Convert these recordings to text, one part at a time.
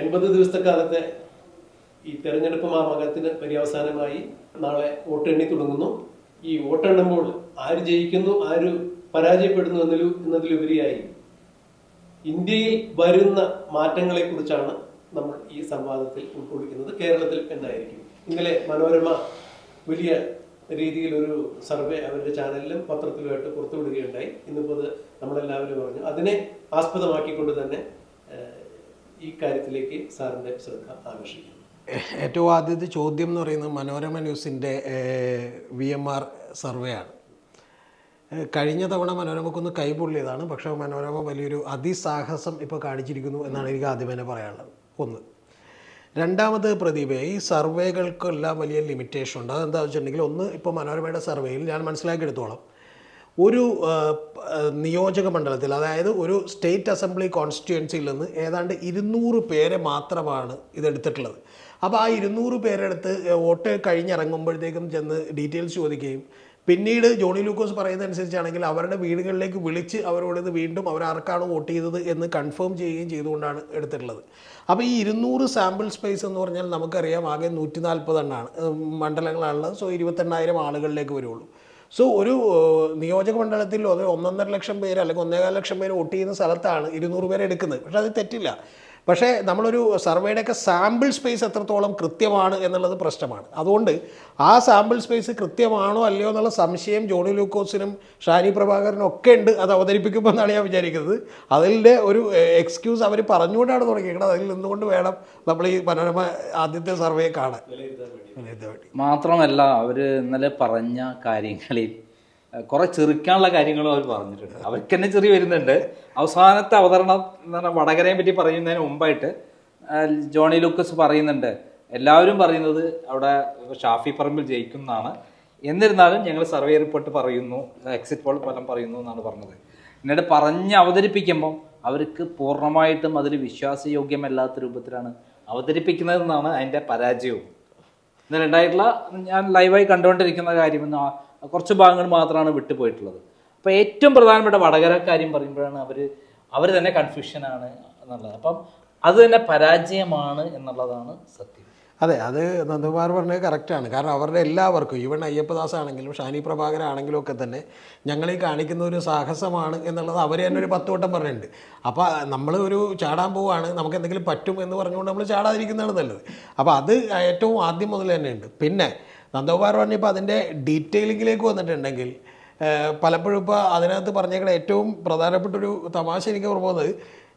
എൺപത് ദിവസത്തെ കാലത്തെ ഈ തെരഞ്ഞെടുപ്പ് മാമകത്തിന് പര്യവസാനമായി നാളെ വോട്ടെണ്ണി തുടങ്ങുന്നു. ഈ വോട്ടെണ്ണുമ്പോൾ ആര് ജയിക്കുന്നു ആര് പരാജയപ്പെടുന്നു എന്നതിലു എന്നതിലുപരിയായി ഇന്ത്യയിൽ വരുന്ന മാറ്റങ്ങളെക്കുറിച്ചാണ് നമ്മൾ ഈ സംവാദത്തിൽ ഉൾക്കൊള്ളിക്കുന്നത്. കേരളത്തിൽ എന്തായിരിക്കും? ഇന്നലെ മനോരമ വലിയ രീതിയിൽ ഒരു സർവേ അവരുടെ ചാനലിലും പത്രത്തിലുമായിട്ട് പുറത്തുവിടുകയുണ്ടായി. ഇന്നിപ്പോൾ അത് നമ്മളെല്ലാവരും പറഞ്ഞു അതിനെ ആസ്പദമാക്കിക്കൊണ്ട് തന്നെ ഈ കാര്യത്തിലേക്ക് സാറിന്റെ ശ്രദ്ധ ആകർഷിക്കുന്നു. ഏറ്റവും ആദ്യത്തെ ചോദ്യം എന്ന് പറയുന്നത് മനോരമ ന്യൂസിന്റെ വി എം ആർ സർവേ ആണ് കഴിഞ്ഞ തവണ മനോരമക്കൊന്ന് കൈപൊള്ളിയതാണ് പക്ഷേ മനോരമ വലിയൊരു അതിസാഹസം ഇപ്പോൾ കാണിച്ചിരിക്കുന്നു എന്നാണ് എനിക്ക് ആദ്യം തന്നെ പറയാനുള്ളത്. ഒന്ന് രണ്ടാമത് പ്രതിഭ ഈ സർവേകൾക്കെല്ലാം വലിയ ലിമിറ്റേഷൻ ഉണ്ട്. അതെന്താ വെച്ചിട്ടുണ്ടെങ്കിൽ ഒന്ന് ഇപ്പോൾ മനോരമയുടെ സർവേയിൽ ഞാൻ മനസ്സിലാക്കിയെടുത്തോളം ഒരു നിയോജക മണ്ഡലത്തിൽ അതായത് ഒരു സ്റ്റേറ്റ് അസംബ്ലി കോൺസ്റ്റിറ്റ്യുവൻസിയിൽ നിന്ന് ഏതാണ്ട് ഇരുന്നൂറ് പേരെ മാത്രമാണ് ഇതെടുത്തിട്ടുള്ളത്. അപ്പോൾ ആ ഇരുന്നൂറ് പേരെടുത്ത് വോട്ട് കഴിഞ്ഞിറങ്ങുമ്പോഴത്തേക്കും ചെന്ന് ഡീറ്റെയിൽസ് ചോദിക്കുകയും പിന്നീട് ജോണി ലൂക്കോസ് പറയുന്നതനുസരിച്ചാണെങ്കിൽ അവരുടെ വീടുകളിലേക്ക് വിളിച്ച് അവരോട് ഇത് വീണ്ടും അവർ ആർക്കാണ് വോട്ട് ചെയ്തത് എന്ന് കൺഫേം ചെയ്യുകയും ചെയ്തുകൊണ്ടാണ് എടുത്തിട്ടുള്ളത്. അപ്പോൾ ഈ ഇരുന്നൂറ് സാമ്പിൾ സ്പേസ് എന്ന് പറഞ്ഞാൽ നമുക്കറിയാം ആകെ നൂറ്റി നാൽപ്പത് എണ്ണാണ് മണ്ഡലങ്ങളാണുള്ളത്. സോ ഇരുപത്തെണ്ണായിരം ആളുകളിലേക്ക് വരുള്ളൂ. സോ ഒരു നിയോജക മണ്ഡലത്തിൽ ഒന്നൊന്നര ലക്ഷം പേര് അല്ലെങ്കിൽ ഒന്നേകാൽ ലക്ഷം പേര് വോട്ട് ചെയ്യുന്ന സ്ഥലത്താണ് ഇരുന്നൂറ് പേരെ എടുക്കുന്നത്. പക്ഷേ അത് തെറ്റില്ല. പക്ഷേ നമ്മളൊരു സർവേയുടെയൊക്കെ സാമ്പിൾ സ്പേസ് എത്രത്തോളം കൃത്യമാണ് എന്നുള്ളത് പ്രശ്നമാണ്. അതുകൊണ്ട് ആ സാമ്പിൾ സ്പേസ് കൃത്യമാണോ അല്ലയോ എന്നുള്ള സംശയം ജോണി ലൂക്കോസിനും ഷാനി പ്രഭാകരനും ഒക്കെ ഉണ്ട്. അത് അവതരിപ്പിക്കുമ്പോൾ എന്നാണ് ഞാൻ വിചാരിക്കുന്നത്. അതിന്റെ ഒരു എക്സ്ക്യൂസ് അവർ പറഞ്ഞുകൊണ്ടാണ് തുടങ്ങിയത് അതിൽ നിന്നുകൊണ്ട് വേണം നമ്മൾ ഈ മനോരമ ആദ്യത്തെ സർവേ കാണാൻ. മാത്രമല്ല അവർ ഇന്നലെ പറഞ്ഞ കാര്യങ്ങളിൽ കുറെ ചെറുക്കാനുള്ള കാര്യങ്ങളും അവർ പറഞ്ഞിട്ടുണ്ട്. അവർക്ക് തന്നെ ചെറിയ വരുന്നുണ്ട്. അവസാനത്തെ അവതരണം എന്ന് പറഞ്ഞാൽ വടകരയെ പറ്റി പറയുന്നതിന് മുമ്പായിട്ട് ജോണി ലൂക്കസ് പറയുന്നുണ്ട് എല്ലാവരും പറയുന്നത് അവിടെ ഷാഫി പറമ്പിൽ ജയിക്കുന്നതാണ് എന്നിരുന്നാലും ഞങ്ങൾ സർവേ റിപ്പോർട്ട് പറയുന്നു എക്സിറ്റ് പോൾ ഫലം പറയുന്നു എന്നാണ് പറഞ്ഞത്. എന്നിട്ട് പറഞ്ഞ് അവതരിപ്പിക്കുമ്പോൾ അവർക്ക് പൂർണമായിട്ടും അതിൽ വിശ്വാസയോഗ്യമല്ലാത്ത രൂപത്തിലാണ് അവതരിപ്പിക്കുന്നതെന്നാണ് അതിന്റെ പരാജയവും. ഇന്നലെ ഉണ്ടായിട്ടുള്ള ഞാൻ ലൈവായി കണ്ടുകൊണ്ടിരിക്കുന്ന കാര്യം എന്ന് ആ- കുറച്ച് ഭാഗങ്ങൾ മാത്രമാണ് വിട്ടുപോയിട്ടുള്ളത്. അപ്പോൾ ഏറ്റവും പ്രധാനപ്പെട്ട വടകര കാര്യം പറയുമ്പോഴാണ് അവർ അവർ തന്നെ കൺഫ്യൂഷനാണ് എന്നുള്ളത്. അപ്പം അത് തന്നെ പരാജയമാണ് എന്നുള്ളതാണ് സത്യം. അതെ അത് നന്ദകുമാർ പറഞ്ഞത് കറക്റ്റാണ് കാരണം അവരുടെ എല്ലാവർക്കും ഈവൻ അയ്യപ്പദാസ് ആണെങ്കിലും ഷാനി പ്രഭാകർ ആണെങ്കിലും ഒക്കെ തന്നെ ഞങ്ങളീ കാണിക്കുന്ന ഒരു സാഹസമാണ് എന്നുള്ളത് അവർ തന്നെ ഒരു പത്ത് വട്ടം പറഞ്ഞിട്ടുണ്ട്. അപ്പോൾ നമ്മൾ ഒരു ചാടാൻ പോവുകയാണ് നമുക്ക് എന്തെങ്കിലും പറ്റും എന്ന് പറഞ്ഞുകൊണ്ട് നമ്മൾ ചാടാതിരിക്കുന്നതാണ് നല്ലത്. അപ്പോൾ അത് ഏറ്റവും ആദ്യം മുതൽ തന്നെ ഉണ്ട് പിന്നെ നന്ദകുമാർ പറഞ്ഞപ്പോൾ അതിന്റെ ഡീറ്റെയിലിങ്ങിലേക്ക് വന്നിട്ടുണ്ടെങ്കിൽ പലപ്പോഴും ഇപ്പോൾ അതിനകത്ത് പറഞ്ഞേക്കണ ഏറ്റവും പ്രധാനപ്പെട്ട ഒരു തമാശ എനിക്ക് ഓർമ്മ വന്നത്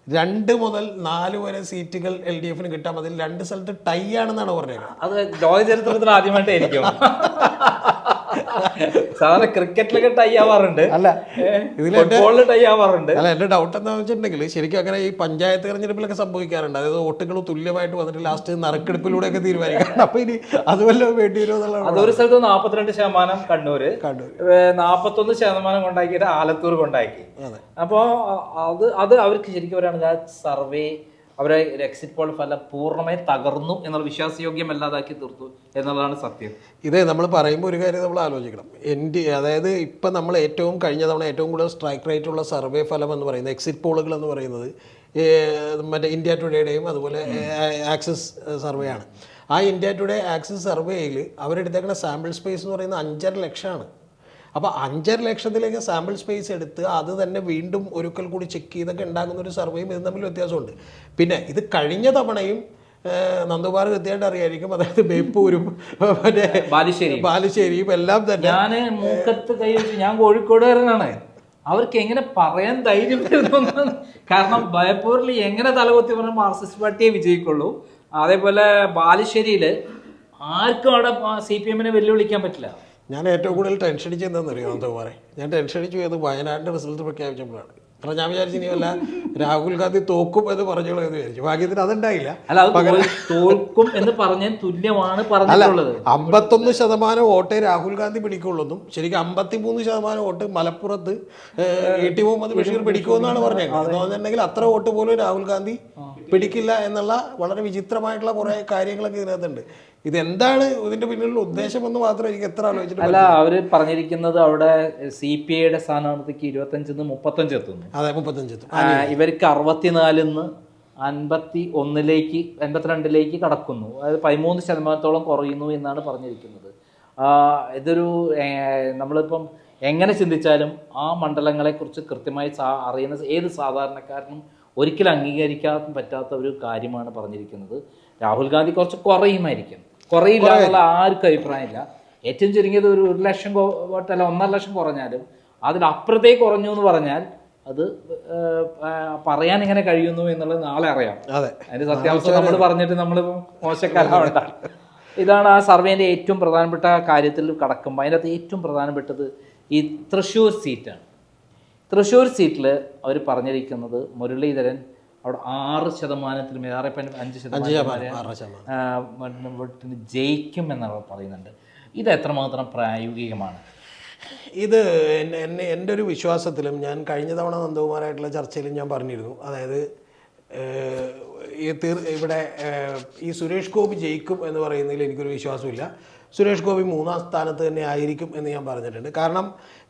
രണ്ട് മുതൽ നാല് വരെ സീറ്റുകൾ എൽ ഡി എഫിന് കിട്ടാം അതിൽ രണ്ട് സ്ഥലത്ത് ടൈ ആണെന്നാണ് പറഞ്ഞേക്കുന്നത് അത് ലോക ചരിത്രത്തിൽ ആദ്യമായിട്ടായിരിക്കും. സാധാരണ ക്രിക്കറ്റിലൊക്കെ ടൈ ആവാറുണ്ട്. അല്ല, ഫുട്ബോളിൽ ടൈ ആവാറുണ്ട്. അല്ല എന്റെ ഡൗട്ട് എന്താണെന്ന് വെച്ചിട്ടുണ്ടെങ്കിൽ ശരിക്കും അങ്ങനെ ഈ പഞ്ചായത്ത് തെരഞ്ഞെടുപ്പിലൊക്കെ സംഭവിക്കാറുണ്ട്. അതായത് വോട്ടുകൾ തുല്യമായിട്ട് വന്നിട്ട് ലാസ്റ്റ് നറുക്കെടുപ്പിലൂടെയൊക്കെ തീരുമാനിക്കണം അപ്പൊ ഇനി അതുവല്ലോ വേണ്ടി വരുമോ അതൊരു സ്ഥലത്ത് നാൽപ്പത്തിരണ്ട് ശതമാനം കണ്ണൂര് നാപ്പത്തൊന്ന് ശതമാനം കൊണ്ടാക്കിയിട്ട് ആലത്തൂർ കൊണ്ടാക്കി. അപ്പോൾ അത് അത് അവർക്ക് ശരിക്കും പറയുകയാണെങ്കിൽ ആ സർവേ അവരെ എക്സിറ്റ് പോൾ ഫലം പൂർണമായി തകർന്നു എന്നുള്ള വിശ്വാസയോഗ്യമല്ലാതാക്കി തീർത്തു എന്നുള്ളതാണ് സത്യം. ഇത് നമ്മൾ പറയുമ്പോൾ ഒരു കാര്യം നമ്മൾ ആലോചിക്കണം. എന്റെ അതായത് ഇപ്പം നമ്മൾ ഏറ്റവും കഴിഞ്ഞ തവണ ഏറ്റവും കൂടുതൽ സ്ട്രൈക്ക് റേറ്റ് ഉള്ള സർവേ ഫലം എന്ന് പറയുന്നത് എക്സിറ്റ് പോളുകൾ എന്ന് പറയുന്നത് മറ്റേ ഇന്ത്യ ടുഡേയുടെയും അതുപോലെ ആക്സിസ് സർവേ ആണ് ആ ഇന്ത്യ ടുഡേ ആക്സിസ് സർവേയിൽ അവരെടുത്തേക്കുന്ന സാമ്പിൾ സ്പേസ് എന്ന് പറയുന്നത് അഞ്ചര ലക്ഷമാണ്. അപ്പോൾ അഞ്ചര ലക്ഷത്തിലേക്ക് സാമ്പിൾ സ്പേസ് എടുത്ത് അത് തന്നെ വീണ്ടും ഒരുക്കൽ കൂടി ചെക്ക് ചെയ്തൊക്കെ ഉണ്ടാകുന്ന ഒരു സർവേയും ഇത് തമ്മിൽ വ്യത്യാസമുണ്ട്. പിന്നെ ഇത് കഴിഞ്ഞ തവണയും നന്ദകുമാർ കൃത്യമായിട്ട് അറിയായിരിക്കും. അതായത് ബേപ്പൂരും മറ്റേ ബാലുശ്ശേരി ബാലുശ്ശേരിയും എല്ലാം തന്നെ. ഞാൻ മൂക്കത്ത് കൈ വെച്ച് ഞാൻ കോഴിക്കോടുകാരനാണ് അവർക്ക് എങ്ങനെ പറയാൻ ധൈര്യം വരുന്നു കാരണം ബയപ്പൂരിൽ എങ്ങനെ തലകൊത്തി പറഞ്ഞ മാർക്സിസ്റ്റ് പാർട്ടിയെ വിജയിക്കുള്ളൂ. അതേപോലെ ബാലുശ്ശേരിയിൽ ആർക്കും അവിടെ സി പി എമ്മിനെ വെല്ലുവിളിക്കാൻ പറ്റില്ല. ഞാൻ ഏറ്റവും കൂടുതൽ ടെൻഷൻ അടിച്ചതെന്ന് അറിയാം നന്ദകുമാറെ ഞാൻ ടെൻഷൻ അടിച്ചു പോയത് വയനാടിന്റെ റിസൾട്ട് പ്രഖ്യാപിച്ചപ്പോഴാണ്. കാരണം ഞാൻ വിചാരിച്ചു ഇനി വല്ല രാഹുൽ ഗാന്ധി തോക്കും എന്ന് പറഞ്ഞോളൂ എന്ന് വിചാരിച്ചു. ഭാഗ്യത്തിന് അതുണ്ടായില്ല. അല്ല അത് തോൽക്കും എന്ന് പറഞ്ഞ തുല്യമാണ് പറഞ്ഞിട്ടുള്ളത്. അമ്പത്തൊന്ന് ശതമാനം വോട്ടേ രാഹുൽ ഗാന്ധി പിടിക്കുള്ളൂന്നും ശരിക്കും അമ്പത്തിമൂന്ന് ശതമാനം വോട്ട് മലപ്പുറത്ത് എ ടി മുഹമ്മദ് ബഷീർ പിടിക്കുമെന്നാണ് പറഞ്ഞേക്കുന്നത് എന്ന് പറഞ്ഞിട്ടുണ്ടെങ്കിൽ അത്ര വോട്ട് പോലും രാഹുൽ ഗാന്ധി പിടിക്കില്ല എന്നുള്ള വളരെ വിചിത്രമായിട്ടുള്ള കുറെ കാര്യങ്ങളൊക്കെ ഇതിനകത്തുണ്ട്. ഇതെന്താണ് ഇതിന്റെ പിന്നിലുള്ള ഉദ്ദേശം എന്ന് മാത്രം എനിക്ക് എത്ര ആലോചിച്ചിട്ട് അല്ല അവർ പറഞ്ഞിരിക്കുന്നത് അവിടെ സി പി ഐയുടെ സ്ഥാനാർത്ഥിക്ക് ഇരുപത്തഞ്ചിന്ന് മുപ്പത്തഞ്ച് എത്തുന്നു. അതെ മുപ്പത്തഞ്ച് എത്തും. ഇവർക്ക് അറുപത്തിനാലിന്ന് അൻപത്തി ഒന്നിലേക്ക് എൺപത്തിരണ്ടിലേക്ക് കടക്കുന്നു. അതായത് പതിമൂന്ന് ശതമാനത്തോളം കുറയുന്നു എന്നാണ് പറഞ്ഞിരിക്കുന്നത്. ഇതൊരു നമ്മളിപ്പം എങ്ങനെ ചിന്തിച്ചാലും ആ മണ്ഡലങ്ങളെക്കുറിച്ച് കൃത്യമായി അറിയുന്ന ഏത് സാധാരണക്കാരനും ഒരിക്കലും അംഗീകരിക്കാൻ പറ്റാത്ത ഒരു കാര്യമാണ് പറഞ്ഞിരിക്കുന്നത്. രാഹുൽ ഗാന്ധി കുറച്ച് കുറയുമായിരിക്കും. കുറയില്ല എന്നുള്ള ആർക്കും അഭിപ്രായമില്ല. ഏറ്റവും ചുരുങ്ങിയത് ഒരു ഒരു ലക്ഷം അല്ല ഒന്നര ലക്ഷം കുറഞ്ഞാലും അതിലപ്പുറത്തേക്ക് കുറഞ്ഞു എന്ന് പറഞ്ഞാൽ അത് പറയാൻ എങ്ങനെ കഴിയുന്നു എന്നുള്ളത് നാളെ അറിയാം. അതെ. അതിന്റെ സത്യാവസ്ഥ നമ്മൾ പറഞ്ഞിട്ട് നമ്മൾ മോശക്കാരാവണ്ട. ഇതാണ് ആ സർവേന്റെ ഏറ്റവും പ്രധാനപ്പെട്ട കാര്യത്തിൽ കടക്കുമ്പോൾ അതിനകത്ത് ഏറ്റവും പ്രധാനപ്പെട്ടത് ഈ തൃശ്ശൂർ സീറ്റാണ്. തൃശ്ശൂർ സീറ്റിൽ അവർ പറഞ്ഞിരിക്കുന്നത് മുരളീധരൻ അവിടെ ആറ് ശതമാനത്തിൽ ആറ് പോയിന്റ് അഞ്ച് ശതമാനം വോട്ടിന് ജയിക്കും എന്നവർ പറയുന്നുണ്ട്. ഇത് എത്രമാത്രം പ്രായോഗികമാണ്? ഇത് എന്നെ എന്റെ ഒരു വിശ്വാസത്തിലും ഞാൻ കഴിഞ്ഞ തവണ നന്ദകുമാരായിട്ടുള്ള ചർച്ചയിലും ഞാൻ പറഞ്ഞിരുന്നു. അതായത് ഈ തീർ ഇവിടെ ഈ സുരേഷ് ഗോപി ജയിക്കും എന്ന് പറയുന്നതിൽ എനിക്കൊരു വിശ്വാസമില്ല. സുരേഷ് ഗോപി മൂന്നാം സ്ഥാനത്ത് തന്നെ ആയിരിക്കും എന്ന് ഞാൻ പറഞ്ഞിട്ടുണ്ട്. കാരണം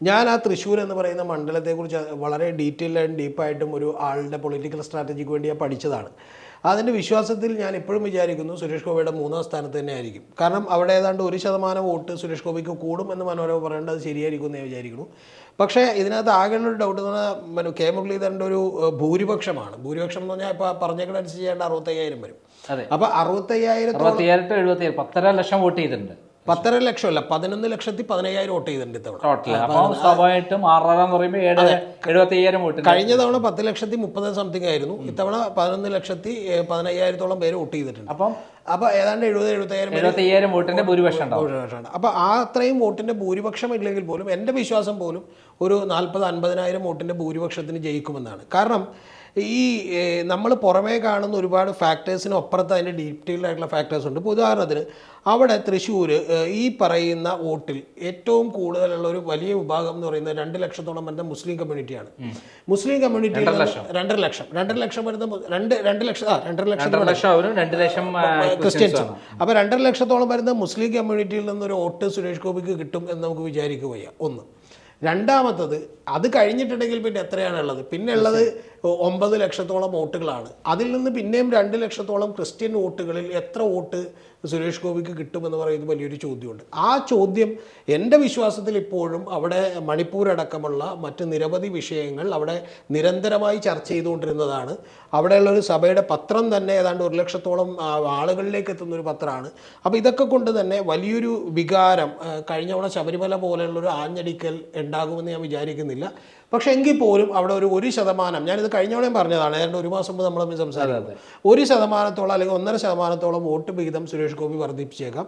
ഞാൻ ആ തൃശ്ശൂർ എന്ന് പറയുന്ന മണ്ഡലത്തെക്കുറിച്ച് വളരെ ഡീറ്റെയിൽ ആൻഡ് ഡീപ്പായിട്ടും ഒരു ആളുടെ പൊളിറ്റിക്കൽ സ്ട്രാറ്റജിക്ക് വേണ്ടി ഞാൻ പഠിച്ചതാണ്. അതിന്റെ വിശ്വാസത്തിൽ ഞാൻ ഇപ്പോഴും വിചാരിക്കുന്നു സുരേഷ് ഗോപിയുടെ മൂന്നാം സ്ഥാനത്ത് തന്നെ ആയിരിക്കും. കാരണം അവിടെ ഏതാണ്ട് ഒരു ശതമാനം വോട്ട് സുരേഷ് ഗോപിക്ക് കൂടും എന്ന് മനോരമ പറയേണ്ടത് അത് ശരിയായിരിക്കും എന്ന് ഞാൻ വിചാരിക്കുന്നു. പക്ഷേ ഇതിനകത്ത് ആകെയുള്ള ഒരു ഡൗട്ട് എന്ന് പറഞ്ഞാൽ കെ മുരളീധരന്റെ ഒരു ഭൂരിപക്ഷമാണ്. ഭൂരിപക്ഷം എന്ന് പറഞ്ഞാൽ ഇപ്പോൾ പറഞ്ഞേക്കണ അനുസരിച്ച് ചെയ്യേണ്ട അറുപത്തയ്യായിരം വരും. അപ്പോൾ അറുപത്തയ്യായിരം എഴുപത്തി പത്തര ലക്ഷം വോട്ട് ചെയ്തിട്ടുണ്ട്. പത്തര ലക്ഷമല്ല പതിനൊന്ന് ലക്ഷത്തി പതിനയ്യായിരം വോട്ട് ചെയ്തിട്ടുണ്ട് ഇത്തവണ. സ്വാഭാവികമായിട്ടും ആറര എന്ന് പറയുമ്പോൾ ഏഴ് എഴുപത്തി അയ്യായിരം വോട്ട് കഴിഞ്ഞ തവണ പത്ത് ലക്ഷത്തി മുപ്പത് സംതിങ് ആയിരുന്നു. ഇത്തവണ പതിനൊന്ന് ലക്ഷത്തി പതിനയ്യായിരത്തോളം പേര് വോട്ട് ചെയ്തിട്ടുണ്ട്. അപ്പം അപ്പോൾ ഏതാണ്ട് എഴുപത് എഴുപത്തയ്യായിരം എഴുപത്തയ്യായിരം എഴുപത്തി വോട്ടിന്റെ ഭൂരിപക്ഷം ഭൂരിപക്ഷമാണ് അപ്പോൾ ആ അത്രയും വോട്ടിന്റെ ഭൂരിപക്ഷം ഇല്ലെങ്കിൽ പോലും എന്റെ വിശ്വാസം പോലും ഒരു നാൽപ്പത് അൻപതിനായിരം വോട്ടിന്റെ ഭൂരിപക്ഷത്തിന് ജയിക്കുമെന്നാണ്. കാരണം ഈ നമ്മൾ പുറമേ കാണുന്ന ഒരുപാട് ഫാക്ടേഴ്സിന് അപ്പുറത്ത് അതിന്റെ ഡീറ്റെയിൽഡ് ആയിട്ടുള്ള ഫാക്ടേഴ്സ് ഉണ്ട്. ഇപ്പോൾ ഉദാഹരണത്തിന് അവിടെ തൃശ്ശൂർ ഈ പറയുന്ന വോട്ടിൽ ഏറ്റവും കൂടുതലുള്ള ഒരു വലിയ വിഭാഗം എന്ന് പറയുന്നത് രണ്ട് ലക്ഷത്തോളം വരുന്ന മുസ്ലിം കമ്മ്യൂണിറ്റിയാണ് മുസ്ലിം കമ്മ്യൂണിറ്റി രണ്ടര ലക്ഷം. രണ്ടര ലക്ഷം. വരുന്ന രണ്ട് രണ്ട് ലക്ഷം ആ രണ്ടര ലക്ഷം ക്രിസ്ത്യൻസ് ആണ്. രണ്ടര ലക്ഷത്തോളം വരുന്ന മുസ്ലിം കമ്മ്യൂണിറ്റിയിൽ നിന്നൊരു വോട്ട് സുരേഷ് ഗോപിക്ക് കിട്ടും എന്ന് നമുക്ക് വിചാരിക്കുക ഒന്ന്. രണ്ടാമത്തത് അത് കഴിഞ്ഞിട്ടുണ്ടെങ്കിൽ പിന്നെ എത്രയാണ് ഉള്ളത് പിന്നെ ഉള്ളത് ഒമ്പത് ലക്ഷത്തോളം വോട്ടുകളാണ്. അതിൽ നിന്ന് പിന്നെയും രണ്ട് ലക്ഷത്തോളം ക്രിസ്ത്യൻ വോട്ടുകളിൽ എത്ര വോട്ട് സുരേഷ് ഗോപിക്ക് കിട്ടുമെന്ന് പറയുന്നത് വലിയൊരു ചോദ്യമുണ്ട്. ആ ചോദ്യം എന്റെ വിശ്വാസത്തിൽ ഇപ്പോഴും അവിടെ മണിപ്പൂർ അടക്കമുള്ള മറ്റ് നിരവധി വിഷയങ്ങൾ അവിടെ നിരന്തരമായി ചർച്ച ചെയ്തുകൊണ്ടിരുന്നതാണ്. അവിടെയുള്ള ഒരു സഭയുടെ പത്രം തന്നെ ഏതാണ്ട് ഒരു ലക്ഷത്തോളം ആളുകളിലേക്ക് എത്തുന്ന ഒരു പത്രമാണ്. അപ്പോൾ ഇതൊക്കെ കൊണ്ട് തന്നെ വലിയൊരു വികാരം കഴിഞ്ഞവണ ശബരിമല പോലെയുള്ള ഒരു ആഞ്ഞടിക്കൽ ഉണ്ടാകുമെന്ന് ഞാൻ വിചാരിക്കുന്നില്ല. പക്ഷെ എങ്കിൽ പോലും അവിടെ ഒരു ഒരു ശതമാനം ഞാനിത് കഴിഞ്ഞോടെയും പറഞ്ഞതാണ് ഏതാണ്ട് ഒരു മാസം മുമ്പ് നമ്മൾ തമ്മിൽ സംസാരിക്കുന്നത് ഒരു ശതമാനത്തോളം അല്ലെങ്കിൽ ഒന്നര ശതമാനത്തോളം വോട്ട് വിഹിതം സുരേഷ് ഗോപി വർദ്ധിപ്പിച്ചേക്കാം.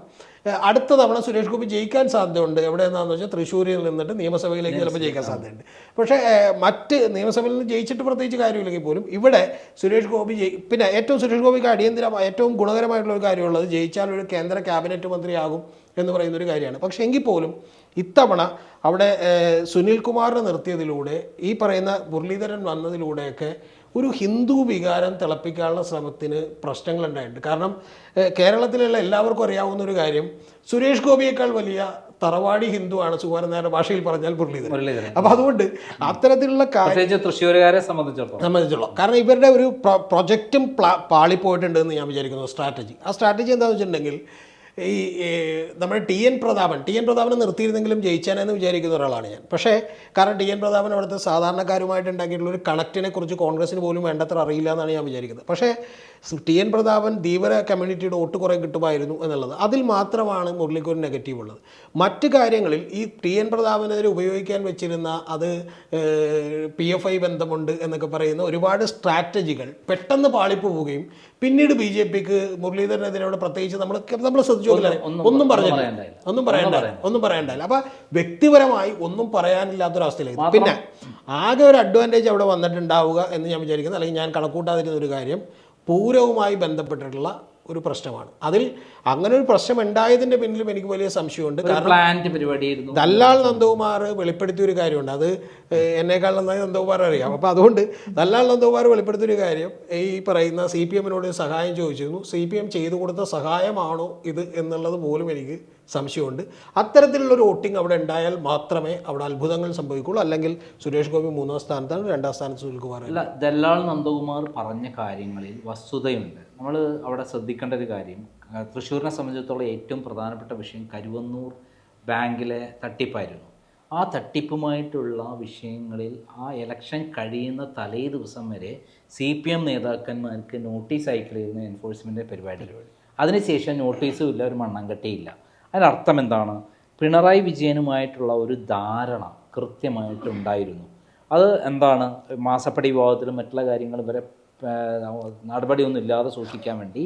അടുത്ത തവണ സുരേഷ് ഗോപി ജയിക്കാൻ സാധ്യതയുണ്ട് എവിടെ എവിടെയെന്നാന്ന് വെച്ചാൽ തൃശ്ശൂരിൽ നിന്നിട്ട് നിയമസഭയിലേക്ക് ചിലപ്പോൾ ജയിക്കാൻ സാധ്യതയുണ്ട്. പക്ഷേ മറ്റ് നിയമസഭയിൽ നിന്ന് ജയിച്ചിട്ട് പ്രത്യേകിച്ച് കാര്യമില്ലെങ്കിൽ പോലും ഇവിടെ സുരേഷ് ഗോപി ജയി പിന്നെ ഏറ്റവും സുരേഷ് ഗോപിക്ക് അടിയന്തരമായ ഏറ്റവും ഗുണകരമായിട്ടുള്ള ഒരു കാര്യമുള്ളത് ജയിച്ചാൽ ഒരു കേന്ദ്ര ക്യാബിനറ്റ് മന്ത്രിയാകും എന്ന് പറയുന്ന ഒരു കാര്യമാണ്. പക്ഷേ എങ്കിൽ പോലും ഇത്തവണ അവിടെ സുനിൽ കുമാറിനെ നിർത്തിയതിലൂടെ ഈ പറയുന്ന മുരളീധരൻ വന്നതിലൂടെയൊക്കെ ഒരു ഹിന്ദു വികാരം തിളപ്പിക്കാനുള്ള ശ്രമത്തിന് പ്രശ്നങ്ങളുണ്ടായിട്ടുണ്ട്. കാരണം കേരളത്തിലുള്ള എല്ലാവർക്കും അറിയാവുന്ന ഒരു കാര്യം സുരേഷ് ഗോപിയേക്കാൾ വലിയ തറവാടി ഹിന്ദുവാണ് സുകുമാരനാരുടെ ഭാഷയിൽ പറഞ്ഞാൽ മുരളീധരൻ. അപ്പൊ അതുകൊണ്ട് അത്തരത്തിലുള്ള കാര്യം തൃശ്ശൂരുകാരെ സംബന്ധിച്ചിടത്തോളം. സംബന്ധിച്ചുള്ള കാരണം ഇവരുടെ ഒരു പ്രൊ- പ്രൊജക്റ്റും പാളിപ്പോയിട്ടുണ്ട് എന്ന് ഞാൻ വിചാരിക്കുന്നു സ്ട്രാറ്റജി. ആ സ്ട്രാറ്റജി എന്താണെന്ന് വെച്ചിട്ടുണ്ടെങ്കിൽ ഈ നമ്മുടെ T N Prathapan T N പ്രതാപനെ നിർത്തിയിരുന്നെങ്കിലും ജയിച്ചാനെന്ന് വിചാരിക്കുന്ന ഒരാളാണ് ഞാൻ. പക്ഷേ കാരണം ടി എൻ പ്രതാപൻ അവിടുത്തെ സാധാരണക്കാരുമായിട്ട് ഉണ്ടാക്കിയിട്ടുള്ള ഒരു കണക്റ്റിനെ കുറിച്ച് കോൺഗ്രസിന് പോലും വേണ്ടത്ര അറിയില്ല എന്നാണ് ഞാൻ വിചാരിക്കുന്നത്. പക്ഷേ ടി എൻ പ്രതാപൻ ധീവര കമ്മ്യൂണിറ്റിയുടെ വോട്ട് കുറേ കിട്ടുമായിരുന്നു എന്നുള്ളത്. അതിൽ മാത്രമാണ് മുരളിക്ക് നെഗറ്റീവ് ഉള്ളത്. മറ്റ് കാര്യങ്ങളിൽ ഈ ടി എൻ പ്രതാപനെതിരെ ഉപയോഗിക്കാൻ വെച്ചിരുന്ന അത് പി എഫ് ഐ ബന്ധമുണ്ട് എന്നൊക്കെ പറയുന്ന ഒരുപാട് സ്ട്രാറ്റജികൾ പെട്ടെന്ന് പാളിപ്പോവുകയും പിന്നീട് ബി ജെ പിക്ക് മുരളീധരനെതിരെ പ്രത്യേകിച്ച് നമ്മൾ നമ്മൾ ശ്രദ്ധിച്ചു? ഒന്നും- പറഞ്ഞില്ല. ഒന്നും പറയണ്ടായില്ല ഒന്നും പറയണ്ടായില്ല അപ്പൊ വ്യക്തിപരമായി ഒന്നും പറയാനില്ലാത്തൊരവസ്ഥയിലേക്ക് പിന്നെ ആകെ ഒരു അഡ്വാന്റേജ് അവിടെ വന്നിട്ടുണ്ടാവുക എന്ന് ഞാൻ വിചാരിക്കുന്നു. അല്ലെങ്കിൽ ഞാൻ കണക്കൂട്ടാതിരുന്ന ഒരു കാര്യം പൂരവുമായി ബന്ധപ്പെട്ടിട്ടുള്ള ഒരു പ്രശ്നമാണ്. അതിൽ അങ്ങനെ ഒരു പ്രശ്നം ഉണ്ടായതിന്റെ പിന്നിലും എനിക്ക് വലിയ സംശയമുണ്ട്. കാരണം ദല്ലാൾ നന്ദകുമാർ വെളിപ്പെടുത്തിയ ഒരു കാര്യമുണ്ട്. അത് എന്നേക്കാൾ നന്നായി നന്ദകുമാർ അറിയാം. അപ്പോൾ അതുകൊണ്ട് ദല്ലാൾ നന്ദകുമാർ വെളിപ്പെടുത്തിയ ഒരു കാര്യം ഈ പറയുന്ന സി പി എമ്മിനോട് സഹായം ചോദിച്ചിരുന്നു. സി പി എം ചെയ്തു കൊടുത്ത സഹായമാണോ ഇത് എന്നുള്ളത് പോലും എനിക്ക് സംശയമുണ്ട്. അത്തരത്തിലുള്ള ഒരു വോട്ടിംഗ് അവിടെ ഉണ്ടായാൽ മാത്രമേ അവിടെ അത്ഭുതങ്ങൾ സംഭവിക്കുള്ളൂ അല്ലെങ്കിൽ സുരേഷ് ഗോപി മൂന്നാം സ്ഥാനത്താണ് രണ്ടാം സ്ഥാനത്ത് സുനിൽകുമാർ. അല്ല ദല്ലാൾ നന്ദകുമാർ പറഞ്ഞ കാര്യങ്ങളിൽ വസ്തുതയുണ്ട്. നമ്മൾ അവിടെ ശ്രദ്ധിക്കേണ്ട ഒരു കാര്യം തൃശ്ശൂരിനെ സംബന്ധിച്ചിടത്തോളം ഏറ്റവും പ്രധാനപ്പെട്ട വിഷയം കരുവന്നൂർ ബാങ്കിലെ തട്ടിപ്പായിരുന്നു. ആ തട്ടിപ്പുമായിട്ടുള്ള വിഷയങ്ങളിൽ ആ ഇലക്ഷൻ കഴിയുന്ന തലേ ദിവസം വരെ സി പി എം നേതാക്കന്മാർക്ക് നോട്ടീസ് അയക്കലായിരുന്നു എൻഫോഴ്സ്മെന്റ് പരിപാടി അതിനുശേഷം നോട്ടീസും ഇല്ല ഒരു മണ്ണംകട്ടിയില്ല അതിനർത്ഥം എന്താണ്? പിണറായി വിജയനുമായിട്ടുള്ള ഒരു ധാരണ കൃത്യമായിട്ടുണ്ടായിരുന്നു അത് എന്താണ്? മാസപ്പടി വിഭാഗത്തിലും മറ്റുള്ള കാര്യങ്ങളും വരെ നടപടിയൊന്നും ഇല്ലാതെ സൂക്ഷിക്കാൻ വേണ്ടി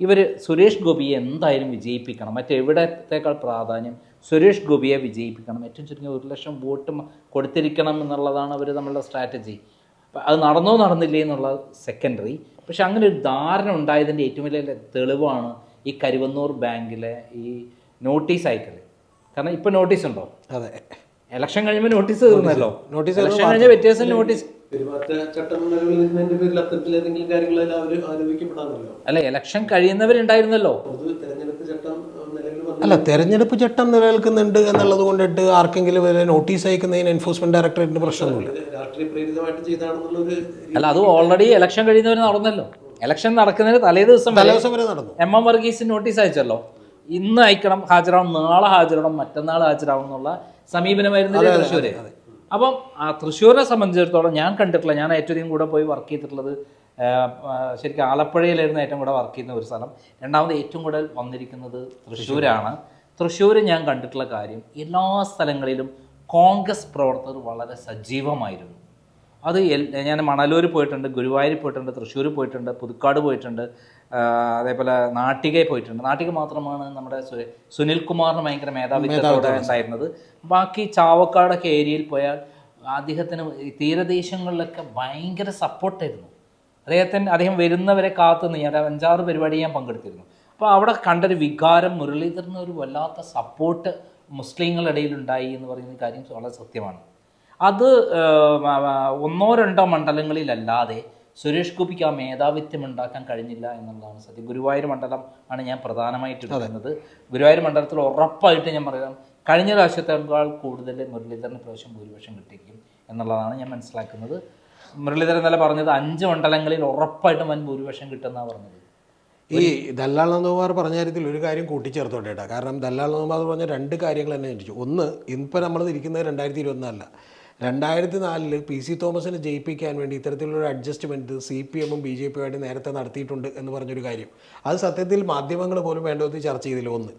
ഇവർ സുരേഷ് ഗോപിയെ എന്തായാലും വിജയിപ്പിക്കണം. മറ്റെവിടത്തേക്കാൾ പ്രാധാന്യം സുരേഷ് ഗോപിയെ വിജയിപ്പിക്കണം? ഏറ്റവും ചുരുങ്ങിയ ഒരു ലക്ഷം വോട്ട് കൊടുത്തിരിക്കണം എന്നുള്ളതാണ് അവർ നമ്മളുടെ സ്ട്രാറ്റജി അത് നടന്നോ നടന്നില്ലേ എന്നുള്ള സെക്കൻഡറി പക്ഷെ അങ്ങനെ ഒരു ധാരണ ഉണ്ടായതിന്റെ ഏറ്റവും വലിയ തെളിവാണ് ഈ കരുവന്നൂർ ബാങ്കിലെ ഈ നോട്ടീസ് അയക്കൽ കാരണം ഇപ്പം നോട്ടീസ് ഉണ്ടോ? അതെ. ഇലക്ഷൻ കഴിയുമ്പോൾ നോട്ടീസ് തീർന്നല്ലോ നോട്ടീസ് ഇലക്ഷൻ കഴിഞ്ഞ വ്യത്യാസം നോട്ടീസ് പേരിൽ അത്തരത്തിൽ ഏതെങ്കിലും കാര്യങ്ങളെല്ലാം അവർ ആരോപിക്കപ്പെടാമല്ലോ അല്ല ഇലക്ഷൻ കഴിയുന്നവരുണ്ടായിരുന്നല്ലോ. പൊതു തെരഞ്ഞെടുപ്പ് ചട്ടം നിലവിൽ അല്ല തെരഞ്ഞെടുപ്പ് ചട്ടം നിലനിൽക്കുന്നുണ്ട് എന്നുള്ളത് കൊണ്ടിട്ട് ആർക്കെങ്കിലും വരെ നോട്ടീസ് അയക്കുന്നതിന് എൻഫോഴ്സ്മെന്റ് ഡയറക്ടറേറ്റിന് പ്രശ്നമൊന്നുമില്ല. രാഷ്ട്രീയ പ്രേരിതമായിട്ട് ചെയ്താണെന്നുള്ള ഒരു അല്ല അത് ഓൾറെഡി ഇലക്ഷൻ കഴിയുന്നവർ നടന്നല്ലോ. ഇലക്ഷൻ നടക്കുന്നതിന് തലേ ദിവസം വരെ തലേദിവസം വരെ നടന്നു. എം എം വർഗീസിന് നോട്ടീസ് അയച്ചല്ലോ. ഇന്ന് അയക്കണം ഹാജരാവണം നാളെ ഹാജരാവണം മറ്റന്നാൾ ഹാജരാവണം എന്നുള്ള സമീപനമായിരുന്നു തൃശ്ശൂര്? അപ്പം തൃശ്ശൂരിനെ സംബന്ധിച്ചിടത്തോളം ഞാൻ കണ്ടിട്ടില്ല. ഞാൻ ഏറ്റവും അധികം കൂടെ പോയി വർക്ക് ചെയ്തിട്ടുള്ളത് ശരിക്കും ആലപ്പുഴയിലായിരുന്നു ഏറ്റവും കൂടെ വർക്ക് ചെയ്യുന്ന ഒരു സ്ഥലം. രണ്ടാമത് ഏറ്റവും കൂടുതൽ വന്നിരിക്കുന്നത് തൃശ്ശൂരാണ്. തൃശ്ശൂർ ഞാൻ കണ്ടിട്ടുള്ള കാര്യം എല്ലാ സ്ഥലങ്ങളിലും കോൺഗ്രസ് പ്രവർത്തകർ വളരെ സജീവമായിരുന്നു. അത് ഞാൻ മണലൂർ പോയിട്ടുണ്ട് ഗുരുവായൂർ പോയിട്ടുണ്ട് തൃശ്ശൂർ പോയിട്ടുണ്ട് പുതുക്കാട് പോയിട്ടുണ്ട്. അതേപോലെ നാട്ടികയിൽ പോയിട്ടുണ്ട്. നാട്ടിക മാത്രമാണ് നമ്മുടെ സുനിൽ സുനിൽകുമാറിന് ഭയങ്കര മേധാവിത്വത്തോടെ ഉണ്ടായിരുന്നത്. ബാക്കി ചാവക്കാടൊക്കെ ഏരിയയിൽ പോയാൽ അദ്ദേഹത്തിന് തീരദേശങ്ങളിലൊക്കെ ഭയങ്കര സപ്പോർട്ടായിരുന്നു. അദ്ദേഹത്തിന് അദ്ദേഹം വരുന്നവരെ കാത്തു നിന്ന്. ഞാൻ അഞ്ചാറ് പരിപാടി ഞാൻ പങ്കെടുത്തിരുന്നു. അപ്പോൾ അവിടെ കണ്ടൊരു വികാരം മുരളീധരന് ഒരു വല്ലാത്ത സപ്പോർട്ട് മുസ്ലിങ്ങളുടെ ഇടയിൽ ഉണ്ടായി എന്ന് പറയുന്ന കാര്യം വളരെ സത്യമാണ്. അത് ഒന്നോ രണ്ടോ മണ്ഡലങ്ങളിലല്ലാതെ സുരേഷ് ഗോപിക്ക് ആ മേധാവിത്വം ഉണ്ടാക്കാൻ കഴിഞ്ഞില്ല എന്നുള്ളതാണ് സത്യം. ഗുരുവായൂർ മണ്ഡലം ആണ് ഞാൻ പ്രധാനമായിട്ട് പറയുന്നത് ഗുരുവായൂർ മണ്ഡലത്തിൽ ഉറപ്പായിട്ട് ഞാൻ പറയാം കഴിഞ്ഞ പ്രാവശ്യത്തേക്കാൾ കൂടുതൽ മുരളീധരന് പ്രാവശ്യം ഭൂരിപക്ഷം കിട്ടിയിരിക്കും എന്നുള്ളതാണ് ഞാൻ മനസ്സിലാക്കുന്നത്. മുരളീധരൻ ഇന്നലെ പറഞ്ഞത് അഞ്ച് മണ്ഡലങ്ങളിൽ ഉറപ്പായിട്ടും വൻ ഭൂരിപക്ഷം കിട്ടുമെന്നാണ് പറഞ്ഞത്. ഈ ദല്ലാൾ നന്ദകുമാർ പറഞ്ഞ കാര്യത്തിൽ ഒരു കാര്യം കൂട്ടിച്ചേർത്തോട്ടെ കേട്ടോ. കാരണം ദല്ലാൾ നന്ദകുമാർ പറഞ്ഞ രണ്ട് കാര്യങ്ങൾ തന്നെ ചോദിച്ചു. ഒന്ന് ഇപ്പം നമ്മൾ ഇരിക്കുന്നത് രണ്ടായിരത്തി ഇരുപത്തിനാലില്ല രണ്ടായിരത്തി നാലിൽ പി സി തോമസിനെ ജയിപ്പിക്കാൻ വേണ്ടി ഇത്തരത്തിലുള്ള അഡ്ജസ്റ്റ്മെന്റ് സി പി എമ്മും ബി ജെ പിയുമായിട്ട് നേരത്തെ നടത്തിയിട്ടുണ്ട് എന്ന് പറഞ്ഞൊരു കാര്യം. അത് സത്യത്തിൽ മാധ്യമങ്ങൾ പോലും വേണ്ടത് ചർച്ച ചെയ്തില്ല. ഒന്ന്.